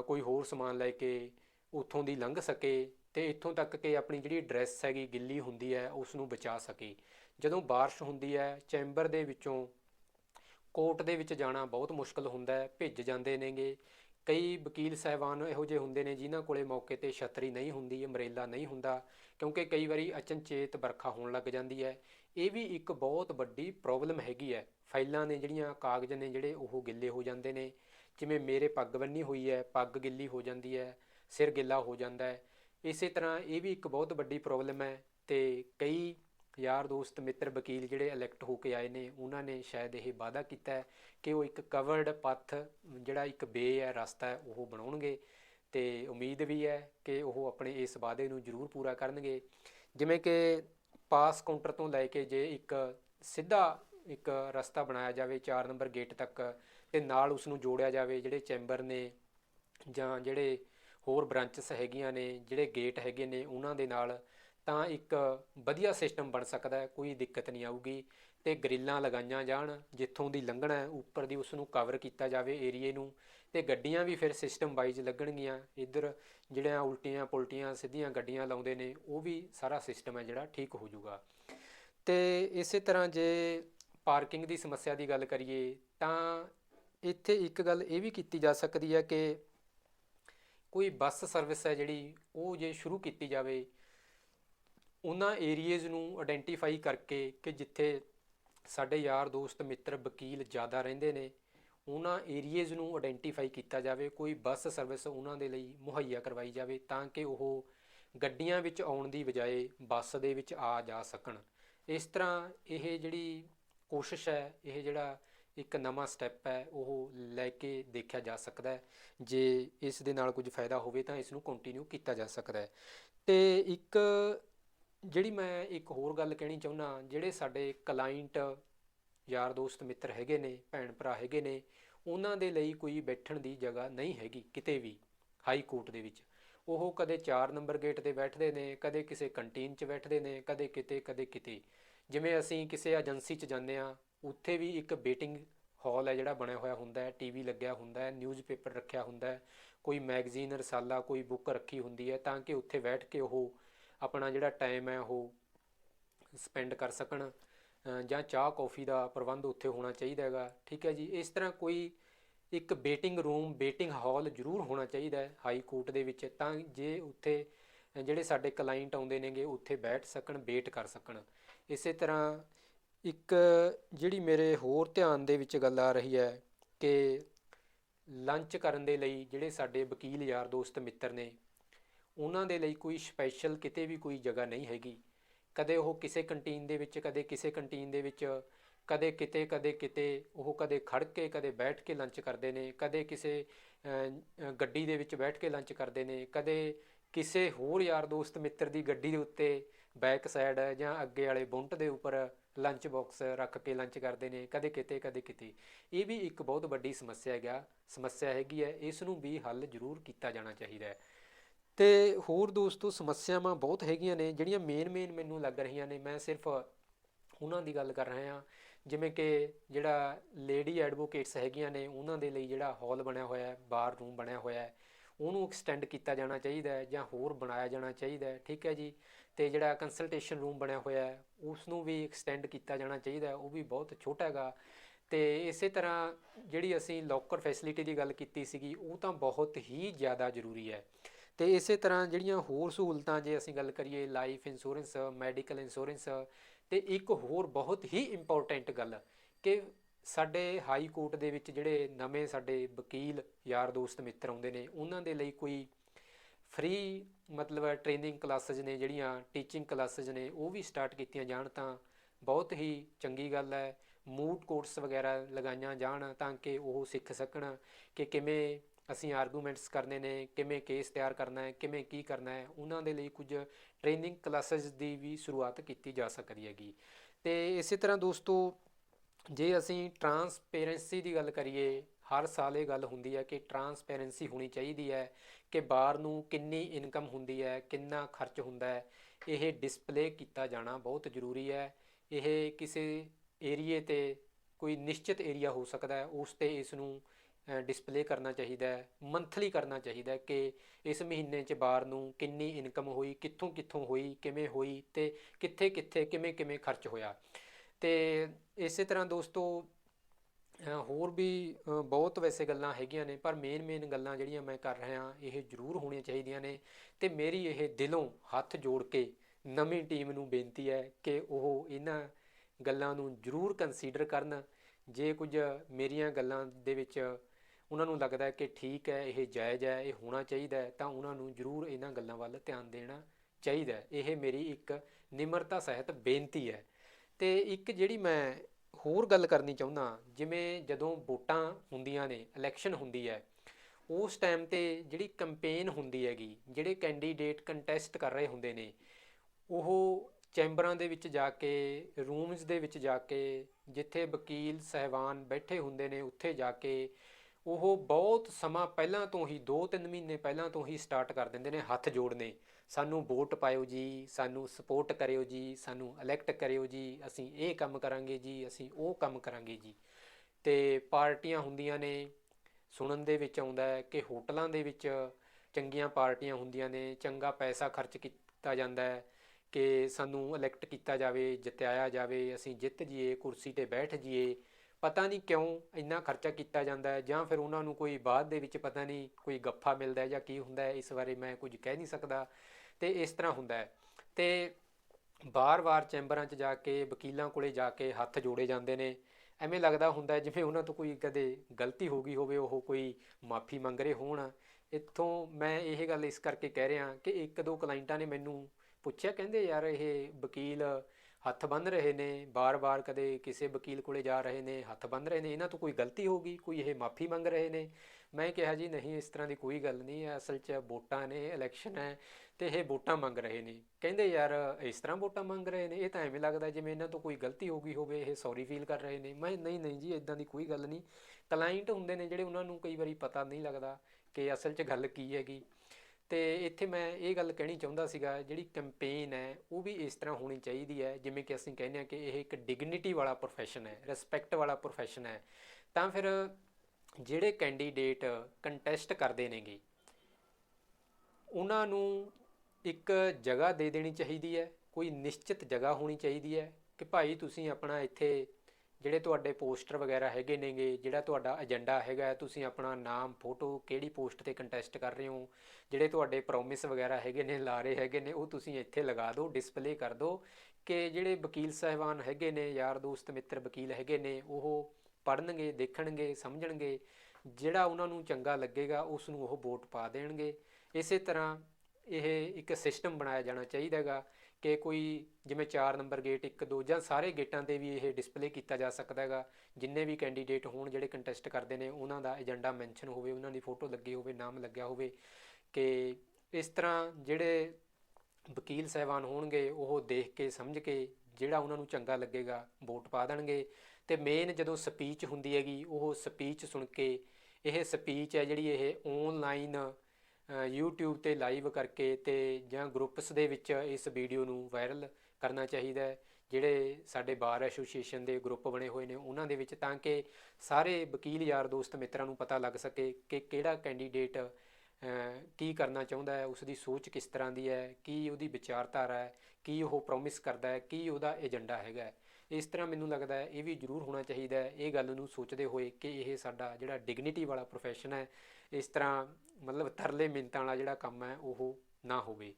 ਕੋਈ ਹੋਰ ਸਮਾਨ ਲੈ ਕੇ ਉੱਥੋਂ ਦੀ ਲੰਘ ਸਕੇ ਤੇ ਇੱਥੋਂ ਤੱਕ ਕਿ ਆਪਣੀ ਜਿਹੜੀ ਡਰੈਸ ਹੈਗੀ, ਗਿੱਲੀ ਹੁੰਦੀ ਹੈ ਉਸ ਨੂੰ ਬਚਾ ਸਕੇ। ਜਦੋਂ ਬਾਰਿਸ਼ ਹੁੰਦੀ ਹੈ ਚੈਂਬਰ ਦੇ ਵਿੱਚੋਂ ਕੋਰਟ ਦੇ ਵਿੱਚ ਜਾਣਾ ਬਹੁਤ ਮੁਸ਼ਕਲ ਹੁੰਦਾ ਹੈ, ਭਿੱਜ ਜਾਂਦੇ ਨੇਗੇ ਕਈ ਵਕੀਲ ਸਹਿਬਾਨ ਇਹੋ ਜਿਹੇ ਹੁੰਦੇ ਨੇ ਜਿਨ੍ਹਾਂ ਕੋਲੇ ਮੌਕੇ ਤੇ ਛਤਰੀ ਨਹੀਂ ਹੁੰਦੀ ਅੰਬ੍ਰੇਲਾ ਨਹੀਂ ਹੁੰਦਾ, ਕਿਉਂਕਿ ਕਈ ਵਾਰੀ ਅਚਨਚੇਤ ਵਰਖਾ ਹੋਣ ਲੱਗ ਜਾਂਦੀ ਹੈ। ਇਹ ਵੀ ਇੱਕ ਬਹੁਤ ਵੱਡੀ ਪ੍ਰੋਬਲਮ ਹੈਗੀ ਹੈ। ਫਾਈਲਾਂ ਨੇ ਜਿਹੜੀਆਂ, ਕਾਗਜ਼ ਨੇ ਜਿਹੜੇ ਉਹ ਗਿੱਲੇ ਹੋ ਜਾਂਦੇ ਨੇ। ਜਿਵੇਂ ਮੇਰੇ ਪੱਗ ਬੰਨੀ ਹੋਈ ਹੈ, ਪੱਗ ਗਿੱਲੀ ਹੋ ਜਾਂਦੀ ਹੈ, ਸਿਰ ਗਿੱਲਾ ਹੋ ਜਾਂਦਾ ਹੈ। ਇਸੇ ਤਰ੍ਹਾਂ ਇਹ ਵੀ ਇੱਕ ਬਹੁਤ ਵੱਡੀ ਪ੍ਰੋਬਲਮ ਹੈ ਤੇ ਕਈ ਯਾਰ ਦੋਸਤ, ਮਿੱਤਰ, ਵਕੀਲ ਜਿਹੜੇ ਇਲੈਕਟ ਹੋ ਕੇ ਆਏ ਨੇ, ਉਹਨਾਂ ਨੇ ਸ਼ਾਇਦ ਇਹ ਵਾਅਦਾ ਕੀਤਾ ਹੈ ਕਿ ਉਹ ਇੱਕ ਕਵਰਡ ਪੱਥ, ਜਿਹੜਾ ਇੱਕ ਬੇ ਹੈ, ਰਸਤਾ ਹੈ, ਉਹ ਬਣਾਉਣਗੇ ਤੇ ਉਮੀਦ ਵੀ ਹੈ ਕਿ ਉਹ ਆਪਣੇ ਇਸ ਵਾਅਦੇ ਨੂੰ ਜ਼ਰੂਰ ਪੂਰਾ ਕਰਨਗੇ। ਜਿਵੇਂ ਕਿ ਪਾਸ ਕਾਊਂਟਰ ਤੋਂ ਲੈ ਕੇ ਜੇ ਇੱਕ ਸਿੱਧਾ ਇੱਕ ਰਸਤਾ ਬਣਾਇਆ ਜਾਵੇ 4 ਨੰਬਰ ਗੇਟ ਤੱਕ ਤੇ ਨਾਲ ਉਸ ਨੂੰ ਜੋੜਿਆ ਜਾਵੇ, ਜਿਹੜੇ ਚੈਂਬਰ ਨੇ ਜਾਂ ਜਿਹੜੇ ਹੋਰ ਬ੍ਰਾਂਚਸ ਹੈਗੀਆਂ ਨੇ, ਜਿਹੜੇ ਗੇਟ ਹੈਗੇ ਨੇ, ਉਹਨਾਂ ਦੇ ਨਾਲ ਤਾਂ ਇੱਕ ਵਧੀਆ ਸਿਸਟਮ ਬਣ ਸਕਦਾ ਹੈ, ਕੋਈ ਦਿੱਕਤ ਨਹੀਂ ਆਊਗੀ ਤੇ ਗ੍ਰਿਲਾਂ ਲਗਾਈਆਂ ਜਾਣ, ਜਿੱਥੋਂ ਦੀ ਲੰਘਣਾ ਹੈ, ਉੱਪਰ ਦੀ ਉਸ ਨੂੰ ਕਵਰ ਕੀਤਾ ਜਾਵੇ ਏਰੀਏ ਨੂੰ ਤੇ ਗੱਡੀਆਂ ਵੀ ਫਿਰ ਸਿਸਟਮ ਵਾਈਜ਼ ਲੱਗਣਗੀਆਂ, ਇੱਧਰ ਜਿਹੜੀਆਂ ਉਲਟੀਆਂ ਪੁਲਟੀਆਂ ਸਿੱਧੀਆਂ ਗੱਡੀਆਂ ਲਾਉਂਦੇ ਨੇ, ਉਹ ਵੀ ਸਾਰਾ ਸਿਸਟਮ ਹੈ ਜਿਹੜਾ ਠੀਕ ਹੋ ਜਾਊਗਾ। ਤੇ ਇਸੇ ਤਰ੍ਹਾਂ ਜੇ ਪਾਰਕਿੰਗ ਦੀ ਸਮੱਸਿਆ ਦੀ ਗੱਲ ਕਰੀਏ, ਤਾਂ ਇੱਥੇ ਇੱਕ ਗੱਲ ਇਹ ਵੀ ਕੀਤੀ ਜਾ ਸਕਦੀ ਹੈ ਕਿ ਕੋਈ ਬੱਸ ਸਰਵਿਸ ਹੈ ਜਿਹੜੀ, ਉਹ ਜੇ ਸ਼ੁਰੂ ਕੀਤੀ ਜਾਵੇ ਉਹਨਾਂ ਏਰੀਆਜ਼ ਨੂੰ ਆਇਡੈਂਟੀਫਾਈ ਕਰਕੇ ਕਿ ਜਿੱਥੇ ਸਾਡੇ ਯਾਰ ਦੋਸਤ, ਮਿੱਤਰ, ਵਕੀਲ ਜ਼ਿਆਦਾ ਰਹਿੰਦੇ ਨੇ, ਉਹਨਾਂ ਏਰੀਆਜ਼ ਨੂੰ ਆਇਡੈਂਟੀਫਾਈ ਕੀਤਾ ਜਾਵੇ, ਕੋਈ ਬੱਸ ਸਰਵਿਸ ਉਹਨਾਂ ਦੇ ਲਈ ਮੁਹੱਈਆ ਕਰਵਾਈ ਜਾਵੇ ਤਾਂ ਕਿ ਉਹ ਗੱਡੀਆਂ ਵਿੱਚ ਆਉਣ ਦੀ ਬਜਾਏ ਬੱਸ ਦੇ ਵਿੱਚ ਆ ਜਾ ਸਕਣ। ਇਸ ਤਰ੍ਹਾਂ ਇਹ ਜਿਹੜੀ ਕੋਸ਼ਿਸ਼ ਹੈ, ਇਹ ਜਿਹੜਾ ਇੱਕ ਨਵਾਂ ਸਟੈਪ ਹੈ, ਉਹ ਲੈ ਕੇ ਦੇਖਿਆ ਜਾ ਸਕਦਾ ਹੈ। ਜੇ ਇਸ ਦੇ ਨਾਲ ਕੁਝ ਫਾਇਦਾ ਹੋਵੇ ਤਾਂ ਇਸ ਨੂੰ ਕੰਟੀਨਿਊ ਕੀਤਾ ਜਾ ਸਕਦਾ ਹੈ। ਤੇ ਇੱਕ ਜਿਹੜੀ ਮੈਂ ਇੱਕ ਹੋਰ ਗੱਲ ਕਹਿਣੀ ਚਾਹੁੰਦਾ, ਜਿਹੜੇ ਸਾਡੇ ਕਲਾਇੰਟ ਯਾਰ ਦੋਸਤ ਮਿੱਤਰ ਹੈਗੇ ਨੇ, ਭੈਣ ਭਰਾ ਹੈਗੇ ਨੇ, ਉਹਨਾਂ ਦੇ ਲਈ ਕੋਈ ਬੈਠਣ ਦੀ ਜਗ੍ਹਾ ਨਹੀਂ ਹੈਗੀ ਕਿਤੇ ਵੀ ਹਾਈ ਕੋਰਟ ਦੇ ਵਿੱਚ। ਉਹ ਕਦੇ 4 ਨੰਬਰ ਗੇਟ ਤੇ ਬੈਠਦੇ ਨੇ, ਕਦੇ ਕਿਸੇ ਕੰਟੀਨ 'ਚ ਬੈਠਦੇ ਨੇ, ਕਦੇ ਕਿਤੇ ਕਦੇ ਕਿਤੇ। ਜਿਵੇਂ ਅਸੀਂ ਕਿਸੇ ਏਜੰਸੀ 'ਚ ਜਾਂਦੇ ਆ ਉੱਥੇ ਵੀ ਇੱਕ ਵੇਟਿੰਗ ਹਾਲ ਹੈ ਜਿਹੜਾ ਬਣਿਆ ਹੋਇਆ ਹੁੰਦਾ ਹੈ ਟੀਵੀ ਲੱਗਿਆ ਹੁੰਦਾ ਹੈ ਨਿਊਜ਼ਪੇਪਰ ਰੱਖਿਆ ਹੁੰਦਾ ਹੈ। ਕੋਈ ਮੈਗਜ਼ੀਨ ਰਸਾਲਾ, ਕੋਈ ਬੁੱਕ ਰੱਖੀ ਹੁੰਦੀ ਹੈ ਤਾਂ ਕਿ ਉੱਥੇ ਬੈਠ ਕੇ ਉਹ ਆਪਣਾ ਜਿਹੜਾ ਟਾਈਮ ਹੈ ਉਹ ਸਪੈਂਡ ਕਰ ਸਕਣ ਜਾਂ ਚਾਹ ਕੌਫੀ ਦਾ ਪ੍ਰਬੰਧ ਉੱਥੇ ਹੋਣਾ ਚਾਹੀਦਾ ਹੈਗਾ, ਠੀਕ ਹੈ ਜੀ? ਇਸ ਤਰ੍ਹਾਂ ਕੋਈ ਇੱਕ ਵੇਟਿੰਗ ਰੂਮ ਵੇਟਿੰਗ ਹਾਲ ਜ਼ਰੂਰ ਹੋਣਾ ਚਾਹੀਦਾ ਹੈ ਹਾਈ ਕੋਰਟ ਦੇ ਵਿੱਚ, ਤਾਂ ਜੇ ਉੱਥੇ, ਜਿਹੜੇ ਸਾਡੇ ਕਲਾਇੰਟ ਆਉਂਦੇ ਨੇਗੇ, ਉੱਥੇ ਬੈਠ ਸਕਣ ਵੇਟ ਕਰ ਸਕਣ। ਇਸੇ ਤਰ੍ਹਾਂ ਇੱਕ ਜਿਹੜੀ ਮੇਰੇ ਹੋਰ ਧਿਆਨ ਦੇ ਵਿੱਚ ਗੱਲ ਆ ਰਹੀ ਹੈ ਕਿ ਲੰਚ ਕਰਨ ਦੇ ਲਈ ਜਿਹੜੇ ਸਾਡੇ ਵਕੀਲ ਯਾਰ ਦੋਸਤ ਮਿੱਤਰ ਨੇ ਉਹਨਾਂ ਦੇ ਲਈ ਕੋਈ ਸਪੈਸ਼ਲ ਕਿਤੇ ਵੀ ਕੋਈ ਜਗ੍ਹਾ ਨਹੀਂ ਹੈਗੀ। ਕਦੇ ਉਹ ਕਿਸੇ ਕੰਟੀਨ ਦੇ ਵਿੱਚ, ਕਦੇ ਕਿਸੇ ਕੰਟੀਨ ਦੇ ਵਿੱਚ, ਕਦੇ ਕਿਤੇ ਕਦੇ ਕਿਤੇ ਉਹ ਕਦੇ ਖੜ ਕੇ, ਕਦੇ ਬੈਠ ਕੇ ਲੰਚ ਕਰਦੇ ਨੇ, ਕਦੇ ਕਿਸੇ ਗੱਡੀ ਦੇ ਵਿੱਚ ਬੈਠ ਕੇ ਲੰਚ ਕਰਦੇ ਨੇ, ਕਦੇ ਕਿਸੇ ਹੋਰ ਯਾਰ ਦੋਸਤ ਮਿੱਤਰ ਦੀ ਗੱਡੀ ਦੇ ਉੱਤੇ ਬੈਕ ਸਾਈਡ ਜਾਂ ਅੱਗੇ ਵਾਲੇ ਬੁੰਟ ਦੇ ਉੱਪਰ ਲੰਚ ਬਾਕਸ ਰੱਖ ਕੇ ਲੰਚ ਕਰਦੇ ਨੇ, ਕਦੇ ਕਿਤੇ ਕਦੇ ਕਿਤੇ। ਇਹ ਵੀ ਇੱਕ ਬਹੁਤ ਵੱਡੀ ਸਮੱਸਿਆ ਹੈਗਾ, ਸਮੱਸਿਆ ਹੈਗੀ ਹੈ, ਇਸ ਨੂੰ ਵੀ ਹੱਲ ਜ਼ਰੂਰ ਕੀਤਾ ਜਾਣਾ ਚਾਹੀਦਾ ਹੈ। ਤੇ ਹੋਰ ਦੋਸਤੋ ਸਮੱਸਿਆਵਾਂ ਬਹੁਤ ਹੈਗੀਆਂ ਨੇ, ਜਿਹੜੀਆਂ ਮੇਨ ਮੇਨ ਮੈਨੂੰ ਲੱਗ ਰਹੀਆਂ ਨੇ। ਮੈਂ ਸਿਰਫ ਉਹਨਾਂ ਦੀ ਗੱਲ ਕਰ ਰਿਹਾ ਹਾਂ। ਜਿਵੇਂ ਕਿ ਜਿਹੜਾ ਲੇਡੀ ਐਡਵੋਕੇਟਸ ਹੈਗੀਆਂ ਨੇ, ਉਹਨਾਂ ਦੇ ਲਈ ਜਿਹੜਾ ਹਾਲ ਬਣਿਆ ਹੋਇਆ ਹੈ ਬਾਰ ਰੂਮ ਬਣਿਆ ਹੋਇਆ ਹੈ, ਉਹਨੂੰ ਐਕਸਟੈਂਡ ਕੀਤਾ ਜਾਣਾ ਚਾਹੀਦਾ ਹੈ ਜਾਂ ਹੋਰ ਬਣਾਇਆ ਜਾਣਾ ਚਾਹੀਦਾ ਹੈ, ਠੀਕ ਹੈ ਜੀ? ਤੇ ਜਿਹੜਾ ਕੰਸਲਟੇਸ਼ਨ ਰੂਮ ਬਣਿਆ ਹੋਇਆ ਹੈ ਉਸ ਨੂੰ ਵੀ ਐਕਸਟੈਂਡ ਕੀਤਾ ਜਾਣਾ ਚਾਹੀਦਾ ਹੈ, ਉਹ ਵੀ ਬਹੁਤ ਛੋਟਾ ਹੈਗਾ। ਤੇ ਇਸੇ ਤਰ੍ਹਾਂ ਜਿਹੜੀ ਅਸੀਂ ਲੋਕਰ ਫੈਸਿਲਿਟੀ ਦੀ ਗੱਲ ਕੀਤੀ ਸੀਗੀ, ਉਹ ਤਾਂ ਬਹੁਤ ਹੀ ਜ਼ਿਆਦਾ ਜ਼ਰੂਰੀ ਹੈ। ਤੇ ਇਸੇ ਤਰ੍ਹਾਂ ਜਿਹੜੀਆਂ ਹੋਰ ਸਹੂਲਤਾਂ ਜੇ ਅਸੀਂ ਗੱਲ ਕਰੀਏ ਲਾਈਫ ਇੰਸ਼ੋਰੈਂਸ ਮੈਡੀਕਲ ਇੰਸ਼ੋਰੈਂਸ ਤੇ ਇੱਕ ਹੋਰ ਬਹੁਤ ਹੀ ਇੰਪੋਰਟੈਂਟ ਗੱਲ ਕਿ ਸਾਡੇ ਹਾਈ ਕੋਰਟ ਦੇ ਵਿੱਚ ਜਿਹੜੇ ਨਵੇਂ ਸਾਡੇ ਵਕੀਲ ਯਾਰ ਦੋਸਤ ਮਿੱਤਰ ਆਉਂਦੇ ਨੇ, ਉਹਨਾਂ ਦੇ ਲਈ ਕੋਈ ਫ੍ਰੀ ਮਤਲਬ ਟ੍ਰੇਨਿੰਗ ਕਲਾਸਿਸ ਨੇ, ਜਿਹੜੀਆਂ ਟੀਚਿੰਗ ਕਲਾਸਿਸ ਨੇ, ਉਹ ਵੀ ਸਟਾਰਟ ਕੀਤੀਆਂ ਜਾਣ ਤਾਂ ਬਹੁਤ ਹੀ ਚੰਗੀ ਗੱਲ ਹੈ। ਮੂਟ ਕੋਰਸ ਵਗੈਰਾ ਲਗਾਈਆਂ ਜਾਣ ਤਾਂ ਕਿ ਉਹ ਸਿੱਖ ਸਕਣ ਕਿ ਕਿਵੇਂ ਅਸੀਂ ਆਰਗੂਮੈਂਟਸ ਕਰਨੇ ਨੇ, ਕਿਵੇਂ ਕੇਸ ਤਿਆਰ ਕਰਨਾ ਹੈ, ਕਿਵੇਂ ਕੀ ਕਰਨਾ ਹੈ, ਉਹਨਾਂ ਦੇ ਲਈ ਕੁਝ ਟ੍ਰੇਨਿੰਗ ਕਲਾਸਿਸ ਦੀ ਵੀ ਸ਼ੁਰੂਆਤ ਕੀਤੀ ਜਾ ਸਕਦੀ ਹੈਗੀ। ਤੇ ਇਸੇ ਤਰ੍ਹਾਂ ਦੋਸਤੋ, ਜੇ ਅਸੀਂ ਟਰਾਂਸਪੇਰੈਂਸੀ ਦੀ ਗੱਲ ਕਰੀਏ, ਹਰ ਸਾਲ ਇਹ ਗੱਲ ਹੁੰਦੀ ਹੈ ਕਿ ਟਰਾਂਸਪੇਰੈਂਸੀ ਹੋਣੀ ਚਾਹੀਦੀ ਹੈ ਕਿ ਬਾਹਰ ਨੂੰ ਕਿੰਨੀ ਇਨਕਮ ਹੁੰਦੀ ਹੈ, ਕਿੰਨਾ ਖਰਚ ਹੁੰਦਾ ਹੈ, ਇਹ ਡਿਸਪਲੇ ਕੀਤਾ ਜਾਣਾ ਬਹੁਤ ਜ਼ਰੂਰੀ ਹੈ। ਇਹ ਕਿਸੇ ਏਰੀਏ ਤੇ ਕੋਈ ਨਿਸ਼ਚਿਤ ਏਰੀਆ ਹੋ ਸਕਦਾ ਹੈ, ਉਸ ਤੇ ਇਸ ਨੂੰ ਡਿਸਪਲੇ ਕਰਨਾ ਚਾਹੀਦਾ ਹੈ ਮੰਥਲੀ ਕਰਨਾ ਚਾਹੀਦਾ ਹੈ ਕਿ ਇਸ ਮਹੀਨੇ 'ਚ ਬਾਹਰ ਨੂੰ ਕਿੰਨੀ ਇਨਕਮ ਹੋਈ, ਕਿੱਥੋਂ ਕਿੱਥੋਂ ਹੋਈ, ਕਿਵੇਂ ਹੋਈ ਤੇ ਕਿੱਥੇ ਕਿੱਥੇ, ਕਿਵੇਂ ਕਿਵੇਂ ਖਰਚ ਹੋਇਆ। ਤੇ ਇਸੇ ਤਰ੍ਹਾਂ ਦੋਸਤੋ ਹੋਰ ਵੀ ਬਹੁਤ ਵੈਸੇ ਗੱਲਾਂ ਹੈਗੀਆਂ ਨੇ, ਪਰ ਮੇਨ ਮੇਨ ਗੱਲਾਂ ਜਿਹੜੀਆਂ ਮੈਂ ਕਰ ਰਿਹਾ, ਇਹ ਜ਼ਰੂਰ ਹੋਣੀਆਂ ਚਾਹੀਦੀਆਂ ਨੇ ਤੇ ਮੇਰੀ ਇਹ ਦਿਲੋਂ ਹੱਥ ਜੋੜ ਕੇ ਨਵੀਂ ਟੀਮ ਨੂੰ ਬੇਨਤੀ ਹੈ ਕਿ ਉਹ ਇਹਨਾਂ ਗੱਲਾਂ ਨੂੰ ਜ਼ਰੂਰ ਕੰਸੀਡਰ ਕਰਨ। ਜੇ ਕੁਝ ਮੇਰੀਆਂ ਗੱਲਾਂ ਦੇ ਵਿੱਚ ਉਹਨਾਂ ਨੂੰ ਲੱਗਦਾ ਹੈ ਕਿ ਠੀਕ ਹੈ, ਇਹ ਜਾਇਜ਼ ਹੈ, ਇਹ ਹੋਣਾ ਚਾਹੀਦਾ ਹੈ, ਤਾਂ ਉਹਨਾਂ ਨੂੰ ਜ਼ਰੂਰ ਇਹਨਾਂ ਗੱਲਾਂ ਵੱਲ ਧਿਆਨ ਦੇਣਾ ਚਾਹੀਦਾ ਹੈ। ਇਹ ਮੇਰੀ ਇੱਕ ਨਿਮਰਤਾ ਸਹਿਤ ਬੇਨਤੀ ਹੈ। ਤੇ ਇੱਕ ਜਿਹੜੀ ਮੈਂ ਹੋਰ ਗੱਲ ਕਰਨੀ ਚਾਹੁੰਦਾ, ਜਿਵੇਂ ਜਦੋਂ ਵੋਟਾਂ ਹੁੰਦੀਆਂ ਨੇ, ਇਲੈਕਸ਼ਨ ਹੁੰਦੀ ਹੈ, ਉਸ ਟਾਈਮ ਤੇ ਜਿਹੜੀ ਕੈਂਪੇਨ ਹੁੰਦੀ ਹੈਗੀ, ਜਿਹੜੇ ਕੈਂਡੀਡੇਟ ਕੰਟੈਸਟ ਕਰ ਰਹੇ ਹੁੰਦੇ ਨੇ, ਉਹ ਚੈਂਬਰਾਂ ਦੇ ਵਿੱਚ ਜਾ ਕੇ, ਰੂਮਸ ਦੇ ਵਿੱਚ ਜਾ ਕੇ, ਜਿੱਥੇ ਵਕੀਲ, ਸਹਿਬਾਨ ਬੈਠੇ ਹੁੰਦੇ ਨੇ, ਉੱਥੇ ਜਾ ਕੇ ਉਹ ਬਹੁਤ ਸਮਾਂ ਪਹਿਲਾਂ ਤੋਂ ਹੀ 2-3 ਮਹੀਨੇ ਪਹਿਲਾਂ ਤੋਂ ਹੀ ਸਟਾਰਟ ਕਰ ਦਿੰਦੇ ਨੇ ਹੱਥ ਜੋੜਨੇ। ਸਾਨੂੰ ਵੋਟ ਪਾਇਓ ਜੀ, ਸਾਨੂੰ ਸਪੋਰਟ ਕਰਿਓ ਜੀ, ਸਾਨੂੰ ਇਲੈਕਟ ਕਰਿਓ ਜੀ, ਅਸੀਂ ਇਹ ਕੰਮ ਕਰਾਂਗੇ ਜੀ, ਅਸੀਂ ਉਹ ਕੰਮ ਕਰਾਂਗੇ ਜੀ। ਤੇ ਪਾਰਟੀਆਂ ਹੁੰਦੀਆਂ ਨੇ, ਸੁਣਨ ਦੇ ਵਿੱਚ ਆਉਂਦਾ ਹੈ ਕਿ ਹੋਟਲਾਂ ਦੇ ਵਿੱਚ ਚੰਗੀਆਂ ਪਾਰਟੀਆਂ ਹੁੰਦੀਆਂ ਨੇ, ਚੰਗਾ ਪੈਸਾ ਖਰਚ ਕੀਤਾ ਜਾਂਦਾ ਹੈ ਕਿ ਸਾਨੂੰ ਇਲੈਕਟ ਕੀਤਾ ਜਾਵੇ ਜਿਤਾਇਆ ਜਾਵੇ, ਅਸੀਂ ਜਿੱਤ ਜੀਏ ਕੁਰਸੀ ਤੇ ਬੈਠ ਜੀਏ ਪਤਾ ਨਹੀਂ ਕਿਉਂ ਇੰਨਾ ਖਰਚਾ ਕੀਤਾ ਜਾਂਦਾ ਹੈ, ਜਾਂ ਫਿਰ ਉਹਨਾਂ ਨੂੰ ਕੋਈ ਬਾਅਦ ਦੇ ਵਿੱਚ ਪਤਾ ਨਹੀਂ ਕੋਈ ਗੱਫਾ ਮਿਲਦਾ ਹੈ ਜਾਂ ਕੀ ਹੁੰਦਾ ਹੈ, ਇਸ ਬਾਰੇ ਮੈਂ ਕੁਝ ਕਹਿ ਨਹੀਂ ਸਕਦਾ ਤੇ ਇਸ ਤਰ੍ਹਾਂ ਹੁੰਦਾ ਹੈ। ਤੇ ਬਾਰ-ਬਾਰ ਚੈਂਬਰਾਂ 'ਚ ਜਾ ਕੇ, ਵਕੀਲਾਂ ਕੋਲੇ ਜਾ ਕੇ ਹੱਥ ਜੋੜੇ ਜਾਂਦੇ ਨੇ। ਐਵੇਂ ਲੱਗਦਾ ਹੁੰਦਾ ਹੈ ਜਿਵੇਂ ਉਹਨਾਂ ਤੋਂ ਕੋਈ ਕਦੇ ਗਲਤੀ ਹੋ ਗਈ ਹੋਵੇ, ਉਹ ਕੋਈ ਮਾਫੀ ਮੰਗ ਰਹੇ ਹੋਣ। ਇੱਥੋਂ ਮੈਂ ਇਹ ਗੱਲ ਇਸ ਕਰਕੇ ਕਹਿ ਰਿਹਾ ਕਿ ਇੱਕ ਦੋ ਕਲਾਇੰਟਾਂ ਨੇ ਮੈਨੂੰ ਪੁੱਛਿਆ, ਕਹਿੰਦੇ ਯਾਰ ਇਹ ਵਕੀਲ ਹੱਥ ਬੰਨ ਰਹੇ ਨੇ, ਬਾਰ-ਬਾਰ ਕਦੇ ਕਿਸੇ ਵਕੀਲ ਕੋਲੇ ਜਾ ਰਹੇ ਨੇ, ਹੱਥ ਬੰਨ ਰਹੇ ਨੇ, ਇਹਨਾਂ ਤੋਂ ਕੋਈ ਗਲਤੀ ਹੋ ਗਈ, ਕੋਈ ਇਹ ਮਾਫੀ ਮੰਗ ਰਹੇ ਨੇ? ਮੈਂ ਕਿਹਾ ਜੀ, ਨਹੀਂ, ਇਸ ਤਰ੍ਹਾਂ ਦੀ ਕੋਈ ਗੱਲ ਨਹੀਂ ਹੈ, ਅਸਲ 'ਚ ਵੋਟਾਂ ਨੇ, ਇਲੈਕਸ਼ਨ ਹੈ ਤੇ ਇਹ ਵੋਟਾਂ ਮੰਗ ਰਹੇ ਨੇ। ਕਹਿੰਦੇ, ਯਾਰ, ਇਸ ਤਰ੍ਹਾਂ ਵੋਟਾਂ ਮੰਗ ਰਹੇ ਨੇ, ਇਹ ਤਾਂ ਐਵੇਂ ਲੱਗਦਾ ਜਿਵੇਂ ਇਹਨਾਂ ਤੋਂ ਕੋਈ ਗਲਤੀ ਹੋ ਗਈ ਹੋਵੇ, ਇਹ ਸੌਰੀ ਫੀਲ ਕਰ ਰਹੇ ਨੇ। ਮੈਂ, ਨਹੀਂ ਨਹੀਂ ਜੀ ਇਦਾਂ ਦੀ ਕੋਈ ਗੱਲ ਨਹੀਂ। ਕਲਾਇੰਟ ਹੁੰਦੇ ਨੇ ਜਿਹੜੇ ਉਹਨਾਂ ਨੂੰ ਕਈ ਵਾਰੀ ਪਤਾ ਨਹੀਂ ਲੱਗਦਾ ਕਿ ਅਸਲ 'ਚ ਗੱਲ ਕੀ ਹੈਗੀ। ਤੇ ਇੱਥੇ ਮੈਂ ਇਹ ਗੱਲ ਕਹਿਣੀ ਚਾਹੁੰਦਾ ਸੀਗਾ, ਜਿਹੜੀ ਕੈਂਪੇਨ ਹੈ, ਉਹ ਵੀ ਇਸ ਤਰ੍ਹਾਂ ਹੋਣੀ ਚਾਹੀਦੀ ਹੈ, ਜਿਵੇਂ ਕਿ ਅਸੀਂ ਕਹਿੰਦੇ ਹਾਂ ਕਿ ਇਹ ਇੱਕ ਡਿਗਨਿਟੀ ਵਾਲਾ ਪ੍ਰੋਫੈਸ਼ਨ ਹੈ ਰਿਸਪੈਕਟ ਵਾਲਾ ਪ੍ਰੋਫੈਸ਼ਨ ਹੈ। ਤਾਂ ਫਿਰ ਜਿਹੜੇ ਕੈਂਡੀਡੇਟ ਕੰਟੈਸਟ ਕਰਦੇ ਨੇਗੇ, ਉਹਨਾਂ ਨੂੰ ਇੱਕ ਜਗ੍ਹਾ ਦੇ ਦੇਣੀ ਚਾਹੀਦੀ ਹੈ, ਕੋਈ ਨਿਸ਼ਚਿਤ ਜਗ੍ਹਾ ਹੋਣੀ ਚਾਹੀਦੀ ਹੈ ਕਿ ਭਾਈ ਤੁਸੀਂ ਆਪਣਾ ਇੱਥੇ ਜਿਹੜੇ ਤੁਹਾਡੇ ਪੋਸਟਰ ਵਗੈਰਾ ਹੈਗੇ ਨੇਗੇ, ਜਿਹੜਾ ਤੁਹਾਡਾ ਏਜੰਡਾ ਹੈਗਾ, ਤੁਸੀਂ ਆਪਣਾ ਨਾਮ ਫੋਟੋ ਕਿਹੜੀ ਪੋਸਟ ਤੇ ਕੰਟੈਸਟ ਕਰ ਰਹੇ ਹੋ? ਜਿਹੜੇ ਤੁਹਾਡੇ ਪ੍ਰੋਮਿਸ ਵਗੈਰਾ ਹੈਗੇ ਨੇ ਲਾਰੇ ਹੈਗੇ ਨੇ, ਉਹ ਤੁਸੀਂ ਇੱਥੇ ਲਗਾ ਦਿਓ ਡਿਸਪਲੇ ਕਰ ਦਿਓ ਕਿ ਜਿਹੜੇ ਵਕੀਲ ਸਾਹਿਬਾਨ ਹੈਗੇ ਨੇ, ਯਾਰ ਦੋਸਤ, ਮਿੱਤਰ ਵਕੀਲ ਹੈਗੇ ਨੇ, ਉਹ ਪੜ੍ਹਨਗੇ, ਦੇਖਣਗੇ, ਸਮਝਣਗੇ। ਜਿਹੜਾ ਉਹਨਾਂ ਨੂੰ ਚੰਗਾ ਲੱਗੇਗਾ ਉਸ ਨੂੰ ਉਹ ਵੋਟ ਪਾ ਦੇਣਗੇ। ਇਸੇ ਤਰ੍ਹਾਂ ਇਹ ਇੱਕ ਸਿਸਟਮ ਬਣਾਇਆ ਜਾਣਾ ਚਾਹੀਦਾ ਹੈਗਾ। ਕਿ ਕੋਈ ਜਿਵੇਂ 4 ਨੰਬਰ ਗੇਟ 1 2 ਜਾਂ ਸਾਰੇ ਗੇਟਾਂ ਤੇ ਵੀ ਇਹ ਡਿਸਪਲੇ ਕੀਤਾ ਜਾ ਸਕਦਾ ਹੈਗਾ, ਜਿੰਨੇ ਵੀ ਕੈਂਡੀਡੇਟ ਹੋਣ ਜਿਹੜੇ ਕੰਟੈਸਟ ਕਰਦੇ ਨੇ, ਉਹਨਾਂ ਦਾ ਏਜੰਡਾ ਮੈਂਸ਼ਨ ਹੋਵੇ, ਉਹਨਾਂ ਦੀ ਫੋਟੋ ਲੱਗੀ ਹੋਵੇ, ਨਾਮ ਲੱਗਿਆ ਹੋਵੇ, ਕਿ ਇਸ ਤਰ੍ਹਾਂ ਜਿਹੜੇ ਵਕੀਲ ਸਹਿਬਾਨ ਹੋਣਗੇ, ਉਹ ਦੇਖ ਕੇ, ਸਮਝ ਕੇ ਜਿਹੜਾ ਉਹਨਾਂ ਨੂੰ ਚੰਗਾ ਲੱਗੇਗਾ, ਵੋਟ ਪਾ ਦੇਣਗੇ। ਤੇ ਮੇਨ ਜਦੋਂ ਸਪੀਚ ਹੁੰਦੀ ਹੈਗੀ, ਉਹ ਸਪੀਚ ਸੁਣ ਕੇ, ਇਹ ਸਪੀਚ ਹੈ ਜਿਹੜੀ ਇਹ ਆਨਲਾਈਨ YouTube ਤੇ ਲਾਈਵ ਕਰਕੇ ਤੇ ਜਾਂ ਗਰੁੱਪਸ ਦੇ ਵਿੱਚ ਇਸ ਵੀਡੀਓ ਨੂੰ ਵਾਇਰਲ ਕਰਨਾ ਚਾਹੀਦਾ ਹੈ। ਜਿਹੜੇ ਸਾਡੇ ਬਾਰ ਐਸੋਸੀਏਸ਼ਨ ਦੇ ਗਰੁੱਪ ਬਣੇ ਹੋਏ ਨੇ, ਉਹਨਾਂ ਦੇ ਵਿੱਚ ਤਾਂ ਕਿ ਸਾਰੇ ਵਕੀਲ ਯਾਰ ਦੋਸਤ ਮਿੱਤਰਾਂ ਨੂੰ ਪਤਾ ਲੱਗ ਸਕੇ ਕਿ ਕਿਹੜਾ ਕੈਂਡੀਡੇਟ ਕੀ ਕਰਨਾ ਚਾਹੁੰਦਾ ਹੈ ਉਸ ਦੀ ਸੋਚ ਕਿਸ ਤਰ੍ਹਾਂ ਦੀ ਹੈ, ਕੀ ਉਹਦੀ ਵਿਚਾਰਧਾਰਾ ਹੈ, ਕੀ ਉਹ ਪ੍ਰੋਮਿਸ ਕਰਦਾ ਹੈ, ਕੀ ਉਹਦਾ ਏਜੰਡਾ ਹੈਗਾ ਇਸ ਤਰ੍ਹਾਂ ਮੈਨੂੰ ਲੱਗਦਾ ਹੈ, ਇਹ ਵੀ ਜ਼ਰੂਰ ਹੋਣਾ ਚਾਹੀਦਾ ਹੈ, ਇਹ ਗੱਲ ਨੂੰ ਸੋਚਦੇ ਹੋਏ ਕਿ ਇਹ ਸਾਡਾ ਜਿਹੜਾ ਡਿਗਨਿਟੀ ਵਾਲਾ ਪ੍ਰੋਫੈਸ਼ਨ ਹੈ, ਇਸ ਤਰ੍ਹਾਂ ਮਤਲਬ ਤਰਲੇ ਮਿੰਤਾਂ ਵਾਲਾ ਜਿਹੜਾ ਕੰਮ ਹੈ, ਉਹ ਨਾ ਹੋਵੇ।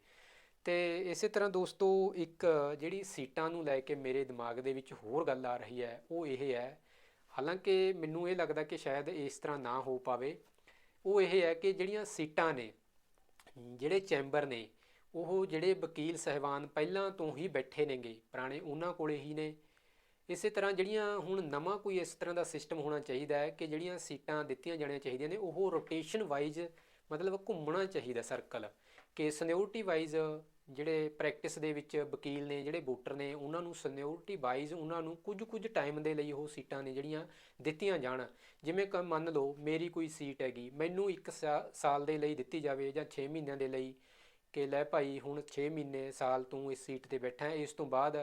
ਤੇ ਇਸੇ ਤਰ੍ਹਾਂ ਦੋਸਤੋ, ਇੱਕ ਜਿਹੜੀ ਸੀਟਾਂ ਨੂੰ ਲੈ ਕੇ ਮੇਰੇ ਦਿਮਾਗ ਦੇ ਵਿੱਚ ਹੋਰ ਗੱਲ ਆ ਰਹੀ ਹੈ, ਉਹ ਇਹ ਹੈ, ਹਾਲਾਂਕਿ ਮੈਨੂੰ ਇਹ ਲੱਗਦਾ ਕਿ ਸ਼ਾਇਦ ਇਸ ਤਰ੍ਹਾਂ ਨਾ ਹੋ ਪਾਵੇ, ਉਹ ਇਹ ਹੈ ਕਿ ਜਿਹੜੀਆਂ ਸੀਟਾਂ ਨੇ, ਜਿਹੜੇ ਚੈਂਬਰ ਨੇ, ਉਹ ਜਿਹੜੇ ਵਕੀਲ ਸਹਿਬਾਨ ਪਹਿਲਾਂ ਤੋਂ ਹੀ ਬੈਠੇ ਨੇਗੇ, ਪੁਰਾਣੇ ਉਹਨਾਂ ਕੋਲੇ ਹੀ ਨੇ। ਇਸੇ ਤਰ੍ਹਾਂ ਜਿਹੜੀਆਂ ਹੁਣ ਨਵਾਂ ਕੋਈ ਇਸ ਤਰ੍ਹਾਂ ਦਾ ਸਿਸਟਮ ਹੋਣਾ ਚਾਹੀਦਾ ਹੈ ਕਿ ਜਿਹੜੀਆਂ ਸੀਟਾਂ ਦਿੱਤੀਆਂ ਜਾਣੀਆਂ ਚਾਹੀਦੀਆਂ ਨੇ, ਉਹ ਰੋਟੇਸ਼ਨ ਵਾਈਜ਼ ਮਤਲਬ ਘੁੰਮਣਾ ਚਾਹੀਦਾ ਸਰਕਲ ਕਿ ਸੀਨੀਅਰਟੀ ਵਾਈਜ਼ ਜਿਹੜੇ ਪ੍ਰੈਕਟਿਸ ਦੇ ਵਿੱਚ ਵਕੀਲ ਨੇ, ਜਿਹੜੇ ਵੋਟਰ ਨੇ, ਉਹਨਾਂ ਨੂੰ ਸੀਨੀਅਰਟੀ ਵਾਈਜ਼ ਉਹਨਾਂ ਨੂੰ ਕੁਝ ਕੁਝ ਟਾਈਮ ਦੇ ਲਈ ਉਹ ਸੀਟਾਂ ਨੇ ਜਿਹੜੀਆਂ ਦਿੱਤੀਆਂ ਜਾਣ। ਜਿਵੇਂ ਕਿ ਮੰਨ ਲਓ ਮੇਰੀ ਕੋਈ ਸੀਟ ਹੈਗੀ, ਮੈਨੂੰ 1 ਸਾਲ ਦੇ ਲਈ ਦਿੱਤੀ ਜਾਵੇ ਜਾਂ 6 ਮਹੀਨਿਆਂ ਦੇ ਲਈ ਕਿ ਲੈ ਭਾਈ ਹੁਣ 6 ਮਹੀਨੇ ਸਾਲ ਤੂੰ ਇਸ ਸੀਟ ਤੇ ਬੈਠਾ ਹੈ, ਇਸ ਤੋਂ ਬਾਅਦ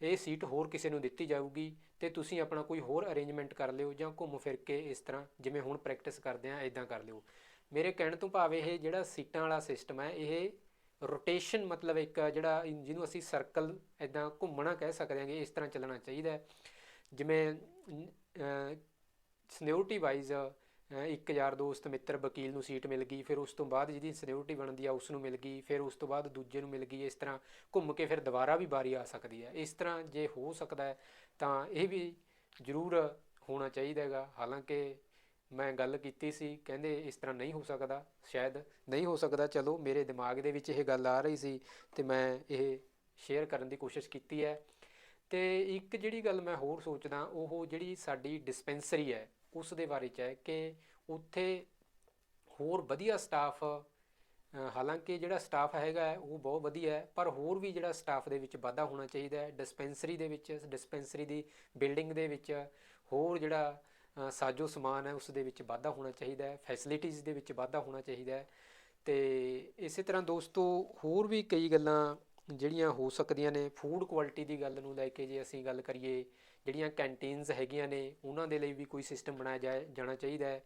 ਇਹ ਸੀਟ ਹੋਰ ਕਿਸੇ ਨੂੰ ਦਿੱਤੀ ਜਾਊਗੀ ਤੇ ਤੁਸੀਂ ਆਪਣਾ ਕੋਈ ਹੋਰ ਅਰੇਂਜਮੈਂਟ ਕਰ ਲਿਓ ਜਾਂ ਘੁੰਮ ਫਿਰ ਕੇ ਇਸ ਤਰ੍ਹਾਂ ਜਿਵੇਂ ਹੁਣ ਪ੍ਰੈਕਟਿਸ ਕਰਦੇ ਆ ਇਦਾਂ ਕਰ ਲਿਓ। ਮੇਰੇ ਕਹਿਣ ਤੋਂ ਭਾਵ ਇਹ ਜਿਹੜਾ ਸੀਟਾਂ ਵਾਲਾ ਸਿਸਟਮ ਹੈ, ਇਹ ਰੋਟੇਸ਼ਨ ਮਤਲਬ ਇੱਕ ਜਿਹੜਾ ਜਿਹਨੂੰ ਅਸੀਂ ਸਰਕਲ ਇਦਾਂ ਘੁੰਮਣਾ ਕਹਿ ਸਕਦੇ ਹਾਂਗੇ, ਇਸ ਤਰ੍ਹਾਂ ਚੱਲਣਾ ਚਾਹੀਦਾ ਜਿਵੇਂ ਸੀਨੀਅਰਟੀ ਵਾਈਜ਼ ਇੱਕ ਯਾਰ ਦੋਸਤ, ਮਿੱਤਰ, ਵਕੀਲ ਨੂੰ ਸੀਟ ਮਿਲ ਗਈ, ਫਿਰ ਉਸ ਤੋਂ ਬਾਅਦ ਜਿਹਦੀ ਸੀਨੀਅਰਟੀ ਬਣਦੀ ਆ ਉਸ ਨੂੰ ਮਿਲ ਗਈ, ਫਿਰ ਉਸ ਤੋਂ ਬਾਅਦ ਦੂਜੇ ਨੂੰ ਮਿਲ ਗਈ, ਇਸ ਤਰ੍ਹਾਂ ਘੁੰਮ ਕੇ ਫਿਰ ਦੁਬਾਰਾ ਵੀ ਵਾਰੀ ਆ ਸਕਦੀ ਹੈ। ਇਸ ਤਰ੍ਹਾਂ ਜੇ ਹੋ ਸਕਦਾ ਹੈ, ਤਾਂ ਇਹ ਵੀ ਜ਼ਰੂਰ ਹੋਣਾ ਚਾਹੀਦਾ ਹੈਗਾ। ਹਾਲਾਂਕਿ ਮੈਂ ਗੱਲ ਕੀਤੀ ਸੀ, ਕਹਿੰਦੇ ਇਸ ਤਰ੍ਹਾਂ ਨਹੀਂ ਹੋ ਸਕਦਾ, ਸ਼ਾਇਦ ਨਹੀਂ ਹੋ ਸਕਦਾ, ਚਲੋ ਮੇਰੇ ਦਿਮਾਗ ਦੇ ਵਿੱਚ ਇਹ ਗੱਲ ਆ ਰਹੀ ਸੀ ਤੇ ਮੈਂ ਇਹ ਸ਼ੇਅਰ ਕਰਨ ਦੀ ਕੋਸ਼ਿਸ਼ ਕੀਤੀ ਹੈ। ਤੇ ਇੱਕ ਜਿਹੜੀ ਗੱਲ ਮੈਂ ਹੋਰ ਸੋਚਦਾ, ਉਹ ਜਿਹੜੀ ਸਾਡੀ ਡਿਸਪੈਂਸਰੀ ਹੈ ਉਸ ਦੇ ਬਾਰੇ ਚ ਹੈ ਕਿ ਉੱਥੇ ਹੋਰ ਵਧੀਆ ਸਟਾਫ ਹਾਲਾਂਕਿ ਜਿਹੜਾ ਸਟਾਫ ਹੈਗਾ ਉਹ ਬਹੁਤ ਵਧੀਆ ਹੈ, ਪਰ ਹੋਰ ਵੀ ਜਿਹੜਾ ਸਟਾਫ ਦੇ ਵਿੱਚ ਵਾਧਾ ਹੋਣਾ ਚਾਹੀਦਾ ਹੈ ਡਿਸਪੈਂਸਰੀ ਦੇ ਵਿੱਚ ਡਿਸਪੈਂਸਰੀ ਦੀ ਬਿਲਡਿੰਗ ਦੇ ਵਿੱਚ, ਹੋਰ ਜਿਹੜਾ ਸਾਜੋ ਸਮਾਨ ਹੈ, ਉਸ ਦੇ ਵਿੱਚ ਵਾਧਾ ਹੋਣਾ ਚਾਹੀਦਾ ਹੈ ਫੈਸਿਲਿਟੀਜ਼ ਦੇ ਵਿੱਚ ਵਾਧਾ ਹੋਣਾ ਚਾਹੀਦਾ ਹੈ। ਤੇ ਇਸੇ ਤਰ੍ਹਾਂ ਦੋਸਤੋ, ਹੋਰ ਵੀ ਕਈ ਗੱਲਾਂ ਜਿਹੜੀਆਂ ਹੋ ਸਕਦੀਆਂ ਨੇ ਫੂਡ ਕੁਆਲਿਟੀ ਦੀ ਗੱਲ ਨੂੰ ਲੈ ਕੇ ਜੇ ਅਸੀਂ ਗੱਲ ਕਰੀਏ, ਜਿਹੜੀਆਂ ਕੈਂਟੀਨਸ ਹੈਗੀਆਂ ਨੇ, ਉਹਨਾਂ ਦੇ ਲਈ ਵੀ ਕੋਈ ਸਿਸਟਮ ਬਣਾਇਆ ਜਾਏ, ਜਾਣਾ ਚਾਹੀਦਾ ਹੈ।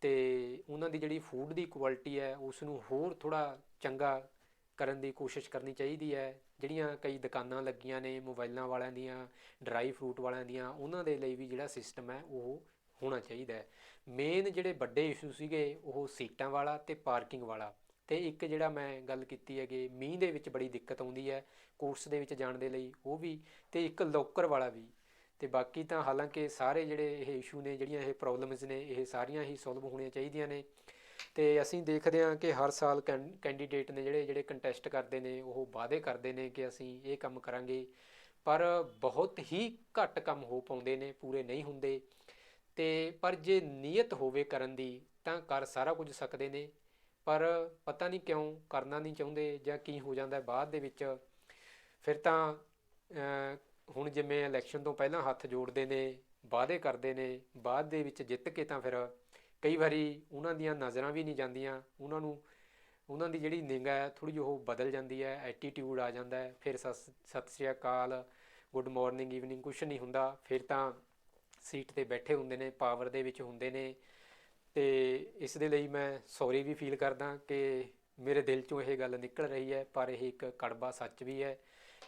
ਤੇ ਉਹਨਾਂ ਦੀ ਜਿਹੜੀ ਫੂਡ ਦੀ ਕੁਆਲਿਟੀ ਹੈ, ਉਸ ਨੂੰ ਹੋਰ ਥੋੜਾ ਚੰਗਾ ਕਰਨ ਦੀ ਕੋਸ਼ਿਸ਼ ਕਰਨੀ ਚਾਹੀਦੀ ਹੈ। ਜਿਹੜੀਆਂ ਕਈ ਦੁਕਾਨਾਂ ਲੱਗੀਆਂ ਨੇ ਮੋਬਾਈਲਾਂ ਵਾਲਿਆਂ ਦੀਆਂ ਡਰਾਈ ਫਰੂਟ ਵਾਲਿਆਂ ਦੀਆਂ, ਉਹਨਾਂ ਦੇ ਲਈ ਵੀ ਜਿਹੜਾ ਸਿਸਟਮ ਹੈ, ਉਹ ਹੋਣਾ ਚਾਹੀਦਾ ਹੈ। ਮੇਨ ਜਿਹੜੇ ਵੱਡੇ ਇਸ਼ੂ ਸੀਗੇ, ਉਹ ਸੀਟਾਂ ਵਾਲਾ ਤੇ ਪਾਰਕਿੰਗ ਵਾਲਾ। ਤੇ ਇੱਕ ਜਿਹੜਾ ਮੈਂ ਗੱਲ ਕੀਤੀ ਹੈਗੀ, ਮੀਂਹ ਦੇ ਵਿੱਚ ਬੜੀ ਦਿੱਕਤ ਆਉਂਦੀ ਹੈ ਕੋਰਸ ਦੇ ਵਿੱਚ ਜਾਣ ਦੇ ਲਈ ਉਹ ਵੀ, ਤੇ ਇੱਕ ਲੋਕਰ ਵਾਲਾ ਵੀ। ਤੇ ਬਾਕੀ ਤਾਂ ਹਾਲਾਂਕਿ ਸਾਰੇ ਜਿਹੜੇ ਇਹ ਇਸ਼ੂ ਨੇ, ਜਿਹੜੀਆਂ ਇਹ ਪ੍ਰੋਬਲਮਸ ਨੇ, ਇਹ ਸਾਰੀਆਂ ਹੀ ਸੋਲਵ ਹੋਣੀਆਂ ਚਾਹੀਦੀਆਂ ਨੇ। ਤੇ ਅਸੀਂ ਦੇਖਦੇ ਹਾਂ ਕਿ ਹਰ ਸਾਲ ਕੈਂਡੀਡੇਟ ਨੇ ਜਿਹੜੇ ਜਿਹੜੇ ਕੰਟੈਸਟ ਕਰਦੇ ਨੇ, ਉਹ ਵਾਅਦੇ ਕਰਦੇ ਨੇ ਕਿ ਅਸੀਂ ਇਹ ਕੰਮ ਕਰਾਂਗੇ। ਪਰ ਬਹੁਤ ਹੀ ਘੱਟ ਕੰਮ ਹੋ ਪਾਉਂਦੇ ਨੇ, ਪੂਰੇ ਨਹੀਂ ਹੁੰਦੇ। ਤੇ ਪਰ ਜੇ ਨੀਅਤ ਹੋਵੇ ਕਰਨ ਦੀ, ਤਾਂ ਕਰ ਸਾਰਾ ਕੁਝ ਸਕਦੇ ਨੇ। ਪਰ ਪਤਾ ਨਹੀਂ ਕਿਉਂ ਕਰਨਾ ਨਹੀਂ ਚਾਹੁੰਦੇ ਜਾਂ ਕੀ ਹੋ ਜਾਂਦਾ ਬਾਅਦ ਦੇ ਵਿੱਚ। ਫਿਰ ਤਾਂ ਹੁਣ ਜਿਵੇਂ ਇਲੈਕਸ਼ਨ ਤੋਂ ਪਹਿਲਾਂ ਹੱਥ ਜੋੜਦੇ ਨੇ, ਵਾਅਦੇ ਕਰਦੇ ਨੇ, ਬਾਅਦ ਦੇ ਵਿੱਚ ਜਿੱਤ ਕੇ ਤਾਂ ਫਿਰ ਕਈ ਵਾਰੀ ਉਹਨਾਂ ਦੀਆਂ ਨਜ਼ਰਾਂ ਵੀ ਨਹੀਂ ਜਾਂਦੀਆਂ। ਉਹਨਾਂ ਨੂੰ, ਉਹਨਾਂ ਦੀ ਜਿਹੜੀ ਨਿਗਾਹ ਹੈ ਥੋੜੀ ਜਿਹੀ ਉਹ ਬਦਲ ਜਾਂਦੀ ਹੈ ਐਟੀਟਿਊਡ ਆ ਜਾਂਦਾ ਹੈ। ਫਿਰ ਸਸ- ਸਤਿ ਸ੍ਰੀ ਅਕਾਲ ਗੁੱਡ ਮਾਰਨਿੰਗ ਈਵਨਿੰਗ ਕੁਛ ਨਹੀਂ ਹੁੰਦਾ। ਫਿਰ ਤਾਂ ਸੀਟ ਤੇ ਬੈਠੇ ਹੁੰਦੇ ਨੇ ਪਾਵਰ ਦੇ ਵਿੱਚ ਹੁੰਦੇ ਨੇ। ਤੇ ਇਸ ਦੇ ਲਈ ਮੈਂ ਸੌਰੀ ਵੀ ਫੀਲ ਕਰਦਾ ਕਿ ਮੇਰੇ ਦਿਲ ਚੋਂ ਇਹ ਗੱਲ ਨਿਕਲ ਰਹੀ ਹੈ, ਪਰ ਇਹ ਇੱਕ ਕੜਵਾ ਸੱਚ ਵੀ ਹੈ।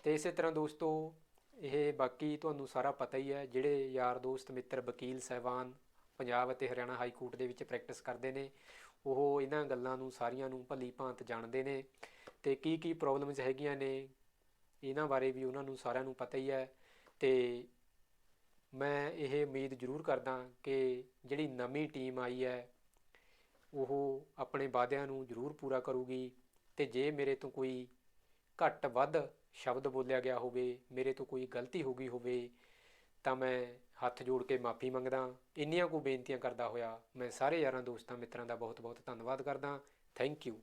ਤੇ ਇਸੇ ਤਰ੍ਹਾਂ ਦੋਸਤੋ, ਇਹ ਬਾਕੀ ਤੁਹਾਨੂੰ ਸਾਰਾ ਪਤਾ ਹੀ ਹੈ, ਜਿਹੜੇ ਯਾਰ ਦੋਸਤ, ਮਿੱਤਰ, ਵਕੀਲ, ਸਹਿਬਾਨ ਪੰਜਾਬ ਅਤੇ ਹਰਿਆਣਾ ਹਾਈ ਕੋਰਟ ਦੇ ਵਿੱਚ ਪ੍ਰੈਕਟਿਸ ਕਰਦੇ ਨੇ, ਉਹ ਇਹਨਾਂ ਗੱਲਾਂ ਨੂੰ, ਸਾਰੀਆਂ ਨੂੰ ਭਲੀ ਭਾਂਤ ਜਾਣਦੇ ਨੇ। ਤੇ ਕੀ ਕੀ ਪ੍ਰੋਬਲਮਸ ਹੈਗੀਆਂ ਨੇ, ਇਹਨਾਂ ਬਾਰੇ ਵੀ ਉਹਨਾਂ ਨੂੰ ਸਾਰਿਆਂ ਨੂੰ ਪਤਾ ਹੀ ਹੈ। ਤੇ ਮੈਂ ਇਹ ਉਮੀਦ ਜ਼ਰੂਰ ਕਰਦਾ ਕਿ ਜਿਹੜੀ ਨਵੀਂ ਟੀਮ ਆਈ ਹੈ, ਉਹ ਆਪਣੇ ਵਾਅਦਿਆਂ ਨੂੰ ਜ਼ਰੂਰ ਪੂਰਾ ਕਰੂਗੀ ਤੇ ਜੇ ਮੇਰੇ ਤੋਂ ਕੋਈ ਘੱਟ ਵੱਧ ਸ਼ਬਦ ਬੋਲਿਆ ਗਿਆ ਹੋਵੇ, ਮੇਰੇ ਤੋਂ ਕੋਈ ਗਲਤੀ ਹੋ ਗਈ ਹੋਵੇ, ਤਾਂ ਮੈਂ ਹੱਥ ਜੋੜ ਕੇ ਮਾਫੀ ਮੰਗਦਾ। ਇੰਨੀਆਂ ਕੁ ਬੇਨਤੀਆਂ ਕਰਦਾ ਹੋਇਆ ਮੈਂ ਸਾਰੇ ਯਾਰਾਂ ਦੋਸਤਾਂ ਮਿੱਤਰਾਂ ਦਾ ਬਹੁਤ ਬਹੁਤ ਧੰਨਵਾਦ ਕਰਦਾ। Thank you.